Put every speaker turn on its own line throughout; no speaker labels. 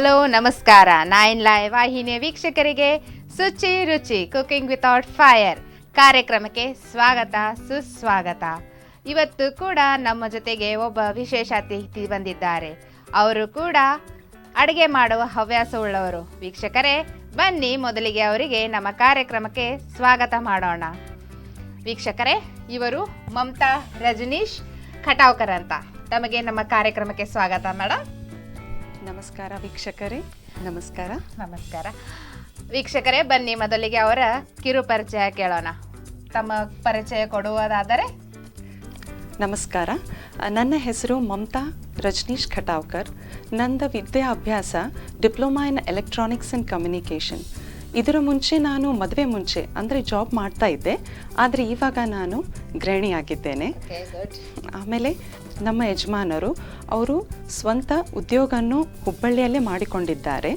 Hello, ನಮಸ್ಕಾರ. Nine live ವಾಹಿನಿಯ ವೀಕ್ಷಕರಿಗೆ ಸುಚಿ ರುಚಿ ಕುಕಿಂಗ್ ವಿತೌಟ್ ಫೈರ್ ಕಾರ್ಯಕ್ರಮಕ್ಕೆ ಸ್ವಾಗತ, ಸುಸ್ವಾಗತ. ಇವತ್ತು ಕೂಡ ನಮ್ಮ ಜೊತೆಗೆ ಒಬ್ಬ ವಿಶೇಷ ಅತಿಥಿ ಬಂದಿದ್ದಾರೆ. ಅವರು ಕೂಡ ಅಡುಗೆ ಮಾಡುವ ಹವ್ಯಾಸವುಳ್ಳವರು ವೀಕ್ಷಕರೇ, ಬನ್ನಿ ಮೊದಲಿಗೆ ಅವರಿಗೆ ನಮ್ಮ ಕಾರ್ಯಕ್ರಮಕ್ಕೆ ಸ್ವಾಗತ ಮಾಡೋಣ. ವೀಕ್ಷಕರೇ, ಇವರು ಮಮತಾ ರಜನೀಶ್ ಖಟಾವ್ಕರ್ ಅಂತ. ತಮಗೆ ನಮ್ಮ ಕಾರ್ಯಕ್ರಮಕ್ಕೆ ಸ್ವಾಗತ ಮೇಡಮ್
ನಮಸ್ಕಾರ ವೀಕ್ಷಕರೇ. ನಮಸ್ಕಾರ.
ನಮಸ್ಕಾರ. ವೀಕ್ಷಕರೇ ಬನ್ನಿ ಮೊದಲಿಗೆ ಅವರ ಕಿರು ಪರಿಚಯ ಕೇಳೋಣ. ತಮ್ಮ ಪರಿಚಯ ಕೊಡುವುದಾದರೆ?
ನಮಸ್ಕಾರ. ನನ್ನ ಹೆಸರು ಮಮತಾ ರಜನೀಶ್ ಖಟಾವ್ಕರ್. ನಂದ ವಿದ್ಯಾಭ್ಯಾಸ diploma in electronics and communication. ಇದರ ಮುಂಚೆ ನಾನು ಮದುವೆ ಮುಂಚೆ ಅಂದರೆ ಜಾಬ್ ಮಾಡ್ತಾ ಇದ್ದೆ. ಆದರೆ ಇವಾಗ ನಾನು ಗೃಹಿಣಿಯಾಗಿದ್ದೇನೆ. ಆಮೇಲೆ ನಮ್ಮ ಯಜಮಾನರು ಅವರು ಸ್ವಂತ ಉದ್ಯೋಗವನ್ನು ಹುಬ್ಬಳ್ಳಿಯಲ್ಲೇ ಮಾಡಿಕೊಂಡಿದ್ದಾರೆ.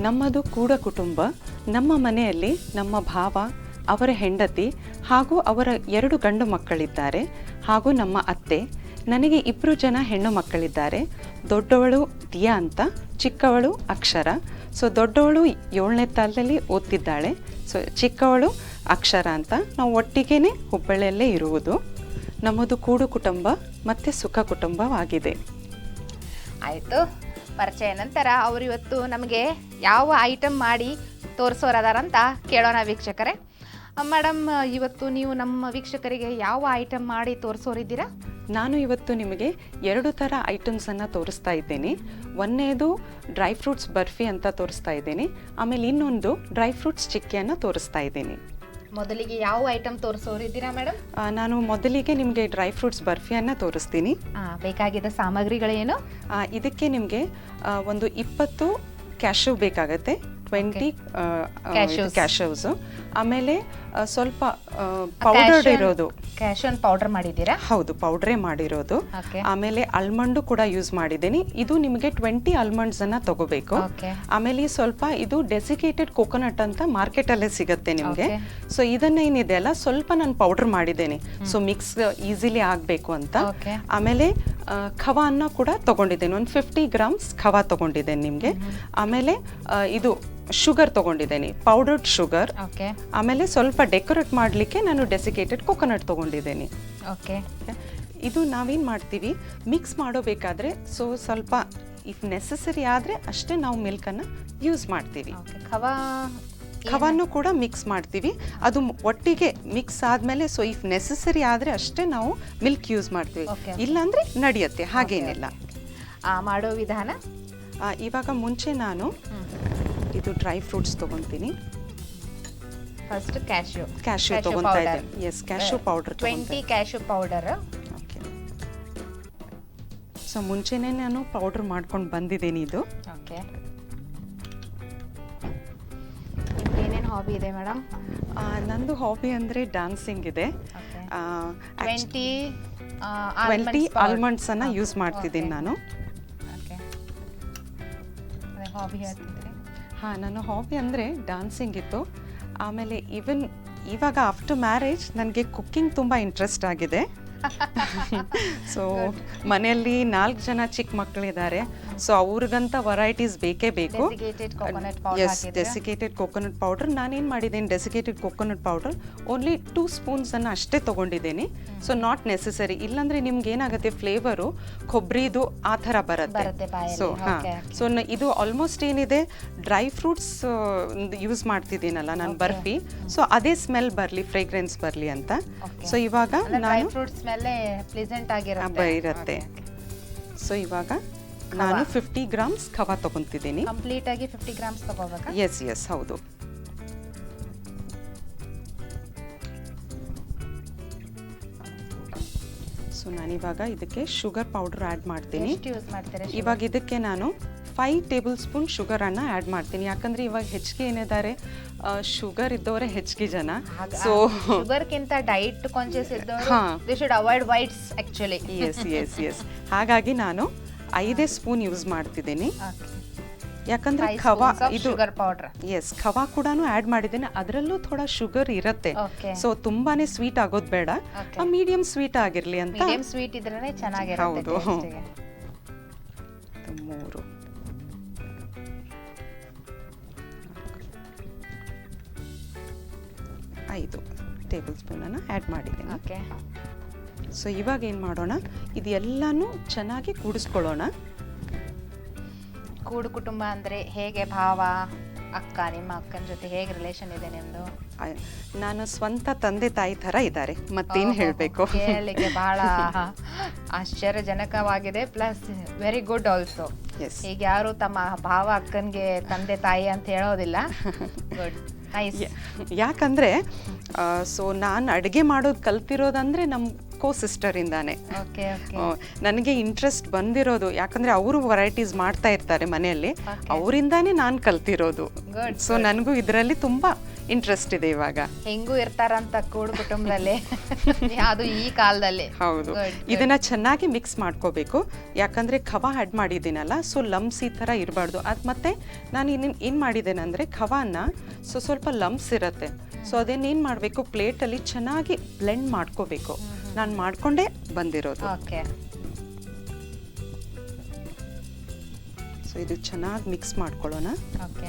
ನಮ್ಮದು ಕೂಡ ಕುಟುಂಬ, ನಮ್ಮ ಮನೆಯಲ್ಲಿ ನಮ್ಮ ಭಾವ, ಅವರ ಹೆಂಡತಿ ಹಾಗೂ ಅವರ ಎರಡು ಗಂಡು ಮಕ್ಕಳಿದ್ದಾರೆ ಹಾಗೂ ನಮ್ಮ ಅತ್ತೆ. ನನಗೆ ಇಬ್ಬರು ಜನ ಹೆಣ್ಣು ಮಕ್ಕಳಿದ್ದಾರೆ. ದೊಡ್ಡವಳು ದಿಯಾ ಅಂತ, ಚಿಕ್ಕವಳು ಅಕ್ಷರ. ಸೊ, ದೊಡ್ಡವಳು ಏಳನೇ ತಾಲದಲ್ಲಿ ಓದ್ತಿದ್ದಾಳೆ. ಸೊ, ಚಿಕ್ಕವಳು ಅಕ್ಷರ ಅಂತ. ನಾವು ಒಟ್ಟಿಗೆನೇ ಹುಬ್ಬಳ್ಳಿಯಲ್ಲೇ ಇರುವುದು. ನಮ್ಮದು ಕೂಡು ಕುಟುಂಬ ಮತ್ತು ಸುಖ ಕುಟುಂಬವಾಗಿದೆ.
ಆಯಿತು. ಪರಿಚಯ ನಂತರ ಅವರು ಇವತ್ತು ನಮಗೆ ಯಾವ ಐಟಮ್ ಮಾಡಿ ತೋರಿಸೋರದಾರಂತ ಕೇಳೋಣ ವೀಕ್ಷಕರೇ. ಮೇಡಮ್ ಇವತ್ತು ನೀವು ನಮ್ಮ ವೀಕ್ಷಕರಿಗೆ ಯಾವ ಐಟಮ್ ಮಾಡಿ ತೋರಿಸೋರಿದ್ದೀರಾ?
ನಾನು ಇವತ್ತು ನಿಮಗೆ ಎರಡು ಥರ ಐಟಮ್ಸನ್ನು ತೋರಿಸ್ತಾ ಇದ್ದೇನೆ. ಒಂದನೇದು ಡ್ರೈ ಫ್ರೂಟ್ಸ್ ಬರ್ಫಿ ಅಂತ ತೋರಿಸ್ತಾ ಇದ್ದೀನಿ. ಆಮೇಲೆ ಇನ್ನೊಂದು ಡ್ರೈ ಫ್ರೂಟ್ಸ್ ಚಿಕ್ಕಿಯನ್ನು ತೋರಿಸ್ತಾ ಇದ್ದೀನಿ.
ಮೊದಲಿಗೆ ಯಾವ ಐಟಮ್ ತೋರಿಸೋರಿದ್ದೀರಾ ಮೇಡಮ್
ನಾನು ಮೊದಲಿಗೆ ನಿಮಗೆ ಡ್ರೈ ಫ್ರೂಟ್ಸ್ ಬರ್ಫಿಯನ್ನು ತೋರಿಸ್ತೀನಿ.
ಬೇಕಾಗಿದ್ದ ಸಾಮಗ್ರಿಗಳೇನು?
ಇದಕ್ಕೆ ನಿಮಗೆ ಒಂದು ಇಪ್ಪತ್ತು ಕ್ಯಾಶು ಬೇಕಾಗತ್ತೆ. ಟ್ವೆಂಟಿ ಕ್ಯಾಶವ್ಸ್ ಆಮೇಲೆ ಸ್ವಲ್ಪ ಪೌಡರ್ಡ್ ಇರೋದು.
ಕ್ಯಾಶನ್ ಪೌಡರ್ ಮಾಡಿದ್ದೀರಾ?
ಹೌದು ಪೌಡ್ರೇ ಮಾಡಿರೋದು. ಆಮೇಲೆ ಆಲ್ಮಂಡು ಕೂಡ ಯೂಸ್ ಮಾಡಿದ್ದೀನಿ. ಇದು ನಿಮಗೆ ಟ್ವೆಂಟಿ ಆಲ್ಮಂಡ್ಸ್ ಅನ್ನ ತಗೋಬೇಕು. ಆಮೇಲೆ ಸ್ವಲ್ಪ ಇದು ಡೆಸಿಕೇಟೆಡ್ ಕೋಕೋನಟ್ ಅಂತ ಮಾರ್ಕೆಟ್ ಅಲ್ಲೇ ಸಿಗುತ್ತೆ ನಿಮಗೆ. ಸೊ ಇದನ್ನ ಏನಿದೆ ಅಲ್ಲ ಸ್ವಲ್ಪ ನಾನು ಪೌಡರ್ ಮಾಡಿದ್ದೇನೆ. ಸೊ ಮಿಕ್ಸ್ ಈಸಿಲಿ ಆಗಬೇಕು ಅಂತ. ಆಮೇಲೆ ಖವಾ ಅನ್ನ ಕೂಡ ತಗೊಂಡಿದ್ದೇನೆ. ಒಂದು ಫಿಫ್ಟಿ ಗ್ರಾಮ್ಸ್ ಖವಾ ತಗೊಂಡಿದ್ದೇನೆ ನಿಮಗೆ. ಆಮೇಲೆ ಇದು ಶುಗರ್ ತಗೊಂಡಿದ್ದೇನೆ ಪೌಡರ್ಡ್ ಶುಗರ್.
ಓಕೆ
ಆಮೇಲೆ ಸ್ವಲ್ಪ ಡೆಕೋರೇಟ್ ಮಾಡಲಿಕ್ಕೆ ನಾನು ಡೆಸಿಕೇಟೆಡ್ ಕೊಕೊನಟ್ ತಗೊಂಡಿದ್ದೀನಿ.
ಓಕೆ
ಇದು ನಾವೇನು ಮಾಡ್ತೀವಿ ಮಿಕ್ಸ್ ಮಾಡೋಬೇಕಾದ್ರೆ ಸೊ ಸ್ವಲ್ಪ ಇಫ್ ನೆಸಸರಿ ಆದರೆ ಅಷ್ಟೇ ನಾವು ಮಿಲ್ಕನ್ನು ಯೂಸ್ ಮಾಡ್ತೀವಿ.
ಖವಾ
ಖವನ್ನು ಕೂಡ ಮಿಕ್ಸ್ ಮಾಡ್ತೀವಿ. ಅದು ಒಟ್ಟಿಗೆ ಮಿಕ್ಸ್ ಆದಮೇಲೆ ಸೊ ಇಫ್ ನೆಸಸರಿ ಆದರೆ ಅಷ್ಟೇ ನಾವು ಮಿಲ್ಕ್ ಯೂಸ್ ಮಾಡ್ತೀವಿ. ಇಲ್ಲಾಂದರೆ ನಡೆಯುತ್ತೆ ಹಾಗೇನಿಲ್ಲ.
ಮಾಡೋ ವಿಧಾನ?
ಇವಾಗ ಮುಂಚೆ ನಾನು ಇದು ಡ್ರೈ ಫ್ರೂಟ್ಸ್ ತಗೊಂತೀನಿ.
ಫಸ್ಟ್ ಕ್ಯಾಶ್ಯೂ
ಕ್ಯಾಶ್ಯೂ ತಗೊಂತಾ ಇದ್ದೆ. Yes cashew powder
twenty cashew powder
okay so ಮುಂಚೆನೇ ನಾನು ಪೌಡರ್ ಮಾಡ್ಕೊಂಡು ಬಂದಿದ್ದೀನಿ ಇದು.
ಓಕೆ ಏನೇನು ಹಾಬಿ ಇದೆ ಮೇಡಮ್
ನಂದು ಹಾಬಿ ಅಂದರೆ ಡ್ಯಾನ್ಸಿಂಗ್ ಇದೆ.
ಟ್ವೆಂಟಿ
ಟ್ವೆಂಟಿ ಆಲ್ಮಂಡ್ಸನ್ನು ಯೂಸ್ ಮಾಡ್ತಿದ್ದೀನಿ ನಾನು.
ಹಾಬಿ ಹೇಳ್ತಿದ್ರಿ.
ಹಾಂ ನನ್ನ ಹಾಬಿ ಅಂದರೆ ಡ್ಯಾನ್ಸಿಂಗ್ ಇತ್ತು. ಆಮೇಲೆ ಈವನ್ ಇವಾಗ ಆಫ್ಟರ್ ಮ್ಯಾರೇಜ್ ನನಗೆ ಕುಕ್ಕಿಂಗ್ ತುಂಬ ಇಂಟ್ರೆಸ್ಟ್ ಆಗಿದೆ. ಸೊ ಮನೆಯಲ್ಲಿ ನಾಲ್ಕು ಜನ ಚಿಕ್ಕ ಮಕ್ಕಳಿದ್ದಾರೆ ಸೊ ಅವ್ರಿಗಂತ ವೆರೈಟೀಸ್ ಬೇಕೇ ಬೇಕು.
Desiccated coconut powder
yes desiccated coconut powder ನಾನೇನು ಮಾಡಿದ್ದೀನಿ desiccated coconut powder only two ಸ್ಪೂನ್ಸನ್ನು ಅಷ್ಟೇ ತೊಗೊಂಡಿದ್ದೀನಿ. ಸೊ ನಾಟ್ ನೆಸೆಸರಿ ಇಲ್ಲಾಂದ್ರೆ ನಿಮ್ಗೆ ಏನಾಗುತ್ತೆ ಫ್ಲೇವರು ಕೊಬ್ಬರಿದು ಆ ಥರ ಬರುತ್ತೆ. ಸೊ ಹಾಂ. ಸೊ ಇದು ಆಲ್ಮೋಸ್ಟ್ ಏನಿದೆ ಡ್ರೈ ಫ್ರೂಟ್ಸ್ ಯೂಸ್ ಮಾಡ್ತಿದ್ದೀನಲ್ಲ ನಾನು ಬರ್ಫಿ. ಸೊ ಅದೇ ಸ್ಮೆಲ್ ಬರಲಿ ಫ್ರೇಗ್ರೆನ್ಸ್ ಬರಲಿ ಅಂತ. ಸೊ ಇವಾಗ ನಾನು ಇರುತ್ತೆ. ಸೊ ಇವಾಗ ನಾನು ಫಿಫ್ಟಿ ಗ್ರಾಮ್ಸ್ ಖವಾ ತಗೊಂತಿದ್ದೀನಿ.
ಕಂಪ್ಲೀಟ್ ಆಗಿ ಫಿಫ್ಟಿ ಗ್ರಾಮ್ಸ್ ತಗೋಬೇಕಾ?
ಎಸ್ ಎಸ್ ಹೌದು. ಸೊ ನಾನಿವಾಗ ಇದಕ್ಕೆ ಶುಗರ್ ಪೌಡರ್ ಆ್ಯಡ್ ಮಾಡ್ತೀನಿ.
ಎಷ್ಟು ಯೂಸ್ ಮಾಡ್ತಾರೆ
ಇವಾಗ ಇದಕ್ಕೆ ನಾನು ಫೈವ್ ಟೇಬಲ್ ಸ್ಪೂನ್ ಶುಗರನ್ನು ಆ್ಯಡ್ ಮಾಡ್ತೀನಿ. ಯಾಕಂದರೆ ಇವಾಗ ಹೆಚ್ಚಿಗೆ ಏನಿದ್ದಾರೆ ಶುಗರ್ ಇದ್ದವರೇ ಹೆಚ್ಚಿಗೆ ಜನ. ಸೊ
ಶುಗರ್ಗಿಂತ ಡೈಟ್ ಕಾನ್ಶಿಯಸ್ ಇದ್ದವರು. They should avoid whites actually
yes yes yes ಹಾಗಾಗಿ ನಾನು ಐದೇ ಸ್ಪೂನ್ ಯೂಸ್ ಮಾಡ್ತಿದ್ದೀನಿ. ಯಾಕಂದ್ರೆ ಖವಾ ಇದು
ಪೌಡರ್
ಎಸ್ ಖವಾ ಕೂಡ ಆ್ಯಡ್ ಮಾಡಿದ್ದೇನೆ. ಅದರಲ್ಲೂ ಥೋಡಾ ಶುಗರ್ ಇರುತ್ತೆ. ಸೊ ತುಂಬಾನೇ ಸ್ವೀಟ್ ಆಗೋದ್ ಬೇಡ. ಮೀಡಿಯಂ ಸ್ವೀಟ್ ಆಗಿರ್ಲಿ ಅಂತ.
ಸ್ವೀಟ್ ಇದ್ರೆ ಚೆನ್ನಾಗಿರುತ್ತೆ
ಹೌದು. ಮೂರು. ಐದು ಟೇಬಲ್ ಸ್ಪೂನನ್ನು ಆ್ಯಡ್ ಮಾಡಿದ್ದೀನಿ. ಸೊ ಇವಾಗ ಏನ್ ಮಾಡೋಣ? ಇದೆಲ್ಲನೂ ಚೆನ್ನಾಗಿ ಕೂಡಿಸ್ಕೊಳ್ಳೋಣ.
ಕೂಡು ಕುಟುಂಬ ಅಂದ್ರೆ ಹೇಗೆ ಭಾವ ಅಕ್ಕ ನಿಮ್ಮ ಅಕ್ಕನ ಜೊತೆ ಹೇಗೆ ರಿಲೇಷನ್ ಇದೆ
ನಿಮ್ಮದು ನಾನು ಸ್ವಂತ ತಂದೆ ತಾಯಿ ಥರ ಇದ್ದಾರೆ ಮತ್ತೇನು ಹೇಳಬೇಕು?
ಕೇಳಲಿಕ್ಕೆ ಬಹಳ ಆಶ್ಚರ್ಯಜನಕವಾಗಿದೆ ಪ್ಲಸ್ ವೆರಿ ಗುಡ್ ಆಲ್ಸೋ ಈಗ ಯಾರು ತಮ್ಮ ಭಾವ ಅಕ್ಕನಿಗೆ ತಂದೆ ತಾಯಿ ಅಂತ ಹೇಳೋದಿಲ್ಲ. ಗುಡ್
ಯಾಕಂದರೆ ಸೊ ನಾನು ಅಡುಗೆ ಮಾಡೋದು ಕಲ್ತಿರೋದಂದ್ರೆ ನಮ್ಮ ಕೋ ಸಿಸ್ಟರಿಂದಾನೆ ನನಗೆ ಇಂಟ್ರೆಸ್ಟ್ ಬಂದಿರೋದು ಯಾಕಂದ್ರೆ ಅವರು ವೆರೈಟೀಸ್ ಮಾಡ್ತಾ ಇರ್ತಾರೆ ಮನೆಯಲ್ಲಿ. ಅವರಿಂದಾನೇ ನಾನು ಕಲ್ತಿರೋದು. ಸೊ ನನಗೂ ಇದರಲ್ಲಿ ತುಂಬಾ ಇಂಟ್ರೆಸ್ಟ್ ಇದೆ ಇವಾಗ.
ಹೆಂಗೂ ಇರ್ತಾರಂತ ಕೂಡು ಕುಟುಂಬದಲ್ಲಿ. ಅದು ಈ ಕಾಲದಲ್ಲಿ.
ಹೌದು. ಇದನ್ನ ಚೆನ್ನಾಗಿ ಮಿಕ್ಸ್ ಮಾಡ್ಕೋಬೇಕು. ಯಾಕಂದ್ರೆ ಖವ ಆಡ್ ಮಾಡಿದ್ದೀನಲ್ಲ ಸೊ ಲಂಬ್ಸ್ ಈ ಥರ ಇರಬಾರ್ದು. ಅದು ಮತ್ತೆ ನಾನು ಇನ್ನೇನು ಏನು ಮಾಡಿದ್ದೇನೆ ಅಂದರೆ ಖವಾನ ಸೊ ಸ್ವಲ್ಪ ಲಮ್ಸ್ ಇರುತ್ತೆ. ಸೊ ಅದೇನೇನು ಮಾಡಬೇಕು ಪ್ಲೇಟಲ್ಲಿ ಚೆನ್ನಾಗಿ ಬ್ಲೆಂಡ್ ಮಾಡ್ಕೋಬೇಕು. ನಾನು ಮಾಡಿಕೊಂಡೇ ಬಂದಿರೋದು.
ಓಕೆ.
ಸೊ ಇದು ಚೆನ್ನಾಗಿ ಮಿಕ್ಸ್ ಮಾಡ್ಕೊಳ್ಳೋಣ.
ಓಕೆ.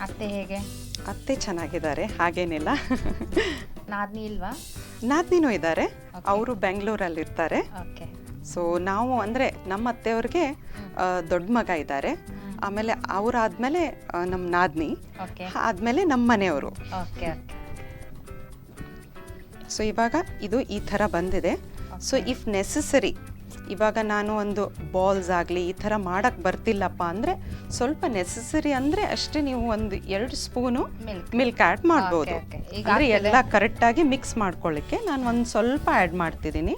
ಅತ್ತೆ ಹೇಗೆ?
ಅತ್ತೆ ಚೆನ್ನಾಗಿದ್ದಾರೆ ಹಾಗೇನಿಲ್ಲ.
ನಾದ್ನಿ ಇಲ್ವಾ?
ನಾದ್ನಿನೂ ಇದ್ದಾರೆ ಅವರು ಬೆಂಗಳೂರಲ್ಲಿ ಇರ್ತಾರೆ
ಓಕೆ.
ಸೊ ನಾವು ಅಂದರೆ ನಮ್ಮ ಅತ್ತೆಯವ್ರಿಗೆ ದೊಡ್ಡ ಮಗ ಇದ್ದಾರೆ. ಆಮೇಲೆ ಅವರಾದ್ಮೇಲೆ ನಮ್ಮ ನಾದ್ನಿ.
ಓಕೆ.
ಆದಮೇಲೆ ನಮ್ಮ ಮನೆಯವರು.
Okay okay.
ಸೊ ಇವಾಗ ಇದು ಈ ಥರ ಬಂದಿದೆ. ಸೊ ಇಫ್ ನೆಸಸರಿ ಇವಾಗ ನಾನು ಒಂದು ಬಾಲ್ಸ್ ಆಗಲಿ ಈ ಥರ ಮಾಡೋಕ್ಕೆ ಬರ್ತಿಲ್ಲಪ್ಪ ಅಂದರೆ ಸ್ವಲ್ಪ ನೆಸಸರಿ ಅಂದರೆ ಅಷ್ಟೇ ನೀವು ಒಂದು ಎರಡು ಸ್ಪೂನು
ಮಿಲ್ಕ್
ಆ್ಯಡ್ ಮಾಡ್ಬೋದು. ಅಂದರೆ ಎಲ್ಲ ಕರೆಕ್ಟಾಗಿ ಮಿಕ್ಸ್ ಮಾಡ್ಕೊಳ್ಳಿಕ್ಕೆ ನಾನು ಒಂದು ಸ್ವಲ್ಪ ಆ್ಯಡ್ ಮಾಡ್ತಿದ್ದೀನಿ.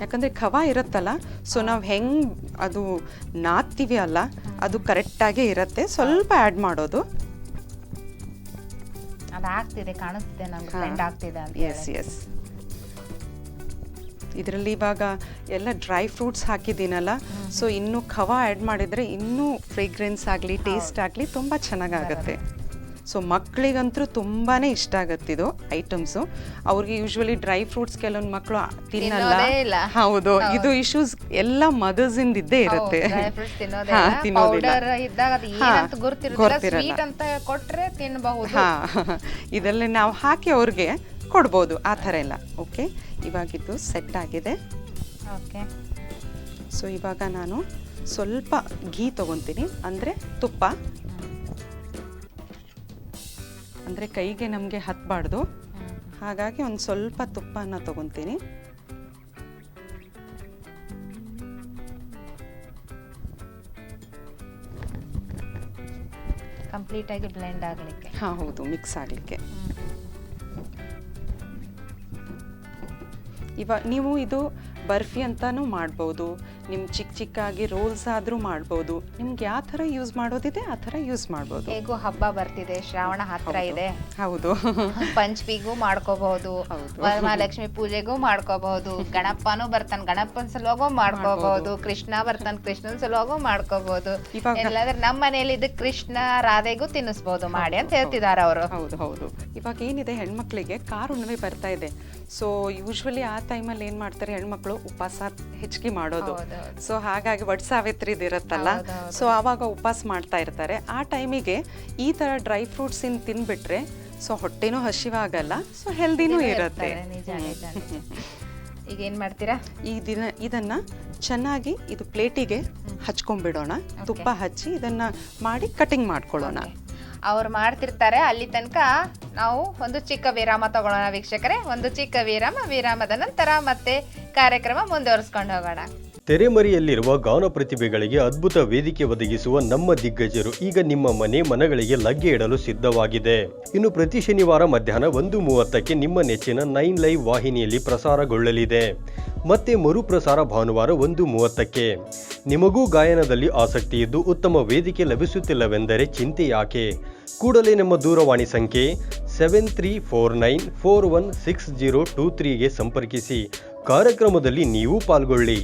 ಯಾಕಂದರೆ ಖವ ಇರುತ್ತಲ್ಲ ಸೊ ನಾವು ಹೆಂಗೆ ಅದು ನಾದ್ತೀವಿ ಅಲ್ಲ ಅದು ಕರೆಕ್ಟಾಗೇ ಇರುತ್ತೆ. ಸ್ವಲ್ಪ ಆ್ಯಡ್ ಮಾಡೋದು.
ಅದು ಆಗ್ತಿದೆ ಕಾಣಿಸ್ತಿದೆ ನಂಗೆ ಫ್ರೆಂಡ್ ಆಗ್ತಿದೆ ಅಂತ
ಎಸ್ ಎಸ್ ಇದರಲ್ಲಿ ಇವಾಗ ಎಲ್ಲ ಡ್ರೈ ಫ್ರೂಟ್ಸ್ ಹಾಕಿದ್ದೀನಲ್ಲ ಸೊ ಇನ್ನೂ ಖವ ಆ್ಯಡ್ ಮಾಡಿದರೆ ಇನ್ನೂ ಫ್ರೇಗ್ರೆನ್ಸ್ ಆಗಲಿ ಟೇಸ್ಟ್ ಆಗಲಿ ತುಂಬ ಚೆನ್ನಾಗಾಗತ್ತೆ. ಸೊ ಮಕ್ಕಳಿಗಂತೂ ತುಂಬಾ ಇಷ್ಟ ಆಗತ್ತಿದು ಐಟಮ್ಸು ಅವ್ರಿಗೆ ಯೂಶ್ವಲಿ ಡ್ರೈ ಫ್ರೂಟ್ಸ್ ಕೆಲವೊಂದು ಮಕ್ಕಳು ತಿನ್ನಲ್ಲ. ಹೌದು. ಇದು ಇಶ್ಯೂಸ್ ಎಲ್ಲ ಮದರ್ಸ್ ಇಂದ ಇದ್ದೇ ಇರುತ್ತೆ. ಹಾ, ತಿನ್ನೋದಿಲ್ಲ. ಹಾ,
ಅಂತ
ಇದರಲ್ಲಿ ನಾವು ಹಾಕಿ ಅವ್ರಿಗೆ ಕೊಡ್ಬೋದು. ಆ ಥರ ಎಲ್ಲ ಓಕೆ ಇವಾಗಿದ್ದು ಸೆಟ್ ಆಗಿದೆ.
ಓಕೆ
ಸೊ ಇವಾಗ ನಾನು ಸ್ವಲ್ಪ ಘೀ ತಗೊತೀನಿ. ಅಂದರೆ ತುಪ್ಪ. ಅಂದರೆ ಕೈಗೆ ನಮಗೆ ಹತ್ತಬಾರ್ದು ಹಾಗಾಗಿ ಒಂದು ಸ್ವಲ್ಪ ತುಪ್ಪನ ತಗೊತೀನಿ.
ಕಂಪ್ಲೀಟ್ ಆಗಿ ಬ್ಲೆಂಡ್ ಆಗಲಿಕ್ಕೆ.
ಹಾಂ ಹೌದು ಮಿಕ್ಸ್ ಆಗಲಿಕ್ಕೆ. ಇವಾಗ ನೀವು ಇದು ಬರ್ಫಿ ಅಂತಲೂ ಮಾಡ್ಬೋದು. ನಿಮ್ಮ ಚಿಕ್ಕ ಚಿಕ್ಕಾಗಿ ರೋಲ್ಸ್ ಆದ್ರೂ ಮಾಡ್ಬೋದು. ನಿಮ್ಗೆ ಯಾವ ತರ ಯೂಸ್ ಮಾಡೋದಿದೆ ಆ ತರ ಯೂಸ್ ಮಾಡಬಹುದು
ಹೇಗೂ ಹಬ್ಬ ಬರ್ತಿದೆ ಶ್ರಾವಣ ಹತ್ರ ಇದೆ.
ಹೌದು.
ಪಂಚಮಿಗೂ ಮಾಡ್ಕೋಬಹುದು
ಹೌದು.
ವರಮಹಾಲಕ್ಷ್ಮಿ ಪೂಜೆಗೂ ಮಾಡ್ಕೋಬಹುದು ಗಣಪನೂ ಬರ್ತಾನೆ ಗಣಪನ ಸಲುವಾಗೂ ಮಾಡ್ಕೋಬಹುದು ಕೃಷ್ಣ ಬರ್ತಾನೆ ಕೃಷ್ಣನ ಸಲುವಾಗೂ ಮಾಡ್ಕೋಬಹುದು. ಇಲ್ಲಾಂದ್ರೆ ನಮ್ಮ ಮನೆಯಲ್ಲಿ ಇದು ಕೃಷ್ಣ ರಾಧೆಗೂ ತಿನ್ನಿಸಬಹುದು ಮಾಡಿ ಅಂತ ಹೇಳ್ತಿದ್ದಾರೆ ಅವರು.
ಹೌದು ಹೌದು. ಇವಾಗ ಏನಿದೆ ಹೆಣ್ಮಕ್ಳಿಗೆ ಕಾರ್ ಹುಣ್ಣಿಮೆ ಬರ್ತಾ ಇದೆ. ಸೊ ಯೂಶ್ವಲಿ ಆ ಟೈಮಲ್ಲಿ ಏನ್ ಮಾಡ್ತಾರೆ ಹೆಣ್ಮಕ್ಳು ಉಪವಾಸ ಹೆಚ್ಚಿಗೆ ಮಾಡೋದು. ಸೊ ಹಾಗಾಗಿ ವಟ್ ಸಾವಿತ್ರಿದು ಇರುತ್ತಲ್ಲ?
ಹೌದು, ಹೌದು.
ಸೊ ಆವಾಗ ಉಪವಾಸ ಮಾಡ್ತಾ ಇರ್ತಾರೆ. ಆ ಟೈಮಿಗೆ ಈ ಥರ ಡ್ರೈ ಫ್ರೂಟ್ಸ್ ಇನ್ ತಿನ್ಬಿಟ್ರೆ ಸೊ ಹೊಟ್ಟೆನೂ ಹಸಿವಾಗಲ್ಲ ಸೊ ಹೆಲ್ದಿನೂ ಇರುತ್ತೆ.
ಈಗ ಏನು ಮಾಡ್ತೀರಾ?
ಈ ದಿನ ಇದನ್ನ ಚೆನ್ನಾಗಿ ಇದು ಪ್ಲೇಟಿಗೆ ಹಚ್ಕೊಂಡ್ಬಿಡೋಣ. ತುಪ್ಪ ಹಚ್ಚಿ ಇದನ್ನ ಮಾಡಿ ಕಟಿಂಗ್ ಮಾಡ್ಕೊಳ್ಳೋಣ.
ಅವ್ರು ಮಾಡ್ತಿರ್ತಾರೆ ಅಲ್ಲಿ ತನಕ ನಾವು ಒಂದು ಚಿಕ್ಕ ವಿರಾಮ ತಗೊಳ್ಳೋಣ ವೀಕ್ಷಕರೇ. ಒಂದು ಚಿಕ್ಕ ವಿರಾಮ ವಿರಾಮದ ನಂತರ ಮತ್ತೆ ಕಾರ್ಯಕ್ರಮ ಮುಂದುವರಿಸ್ಕೊಂಡು ಹೋಗೋಣ.
ತೆರೆಮರೆಯಲ್ಲಿರುವ ಗಾನ ಪ್ರತಿಭೆಗಳಿಗೆ ಅದ್ಭುತ ವೇದಿಕೆ ಒದಗಿಸುವ ನಮ್ಮ ದಿಗ್ಗಜರು ಈಗ ನಿಮ್ಮ ಮನೆ ಮನಗಳಿಗೆ ಲಗ್ಗೆ ಇಡಲು ಸಿದ್ಧವಾಗಿದೆ. ಇನ್ನು ಪ್ರತಿ ಶನಿವಾರ ಮಧ್ಯಾಹ್ನ ಒಂದು ಮೂವತ್ತಕ್ಕೆ ನಿಮ್ಮ ನೆಚ್ಚಿನ ನೈನ್ ಲೈವ್ ವಾಹಿನಿಯಲ್ಲಿ ಪ್ರಸಾರಗೊಳ್ಳಲಿದೆ. ಮತ್ತೆ ಮರುಪ್ರಸಾರ ಭಾನುವಾರ ಒಂದು ಮೂವತ್ತಕ್ಕೆ. ನಿಮಗೂ ಗಾಯನದಲ್ಲಿ ಆಸಕ್ತಿ ಇದ್ದು ಉತ್ತಮ ವೇದಿಕೆ ಲಭಿಸುತ್ತಿಲ್ಲವೆಂದರೆ ಚಿಂತೆ ಯಾಕೆ? ಕೂಡಲೇ ನಮ್ಮ ದೂರವಾಣಿ ಸಂಖ್ಯೆ seven three four nine four one six zero two ತ್ರೀಗೆ ಸಂಪರ್ಕಿಸಿ ಕಾರ್ಯಕ್ರಮದಲ್ಲಿ ನೀವು ಪಾಲ್ಗೊಳ್ಳಿ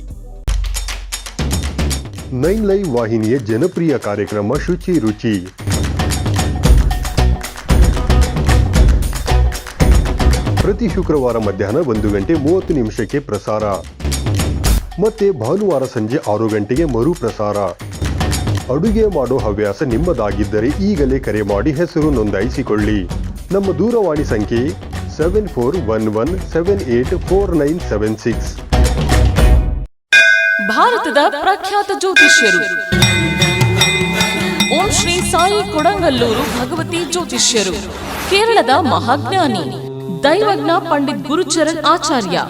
ನೈನ್ ಲೈವ್ ವಾಹಿನಿಯ ಜನಪ್ರಿಯ ಕಾರ್ಯಕ್ರಮ ಶುಚಿ ರುಚಿ. ಪ್ರತಿ ಶುಕ್ರವಾರ ಮಧ್ಯಾಹ್ನ ಒಂದು ಗಂಟೆ ಮೂವತ್ತು ನಿಮಿಷಕ್ಕೆ ಪ್ರಸಾರ. ಮತ್ತೆ ಭಾನುವಾರ ಸಂಜೆ ಆರು ಗಂಟೆಗೆ ಮರು ಪ್ರಸಾರ. ಅಡುಗೆ ಮಾಡೋ ಹವ್ಯಾಸ ನಿಮ್ಮದಾಗಿದ್ದರೆ ಈಗಲೇ ಕರೆ ಮಾಡಿ ಹೆಸರು ನೋಂದಾಯಿಸಿಕೊಳ್ಳಿ. ನಮ್ಮ ದೂರವಾಣಿ ಸಂಖ್ಯೆ seven four one one seven eight four nine seven six
ಭಾರತದ ಪ್ರಖ್ಯಾತ ಜ್ಯೋತಿಷ್ಯರು. ಓಂ ಶ್ರೀ ಸಾಯಿ ಕೊಡಂಗಲ್ಲೂರು ಭಗವತಿ ಜ್ಯೋತಿಷ್ಯರು. ಕೇರಳದ ಮಹಾಜ್ಞಾನಿ, ದೈವಜ್ಞ ಪಂಡಿತ್ ಗುರುಚರಣ್ ಆಚಾರ್ಯ.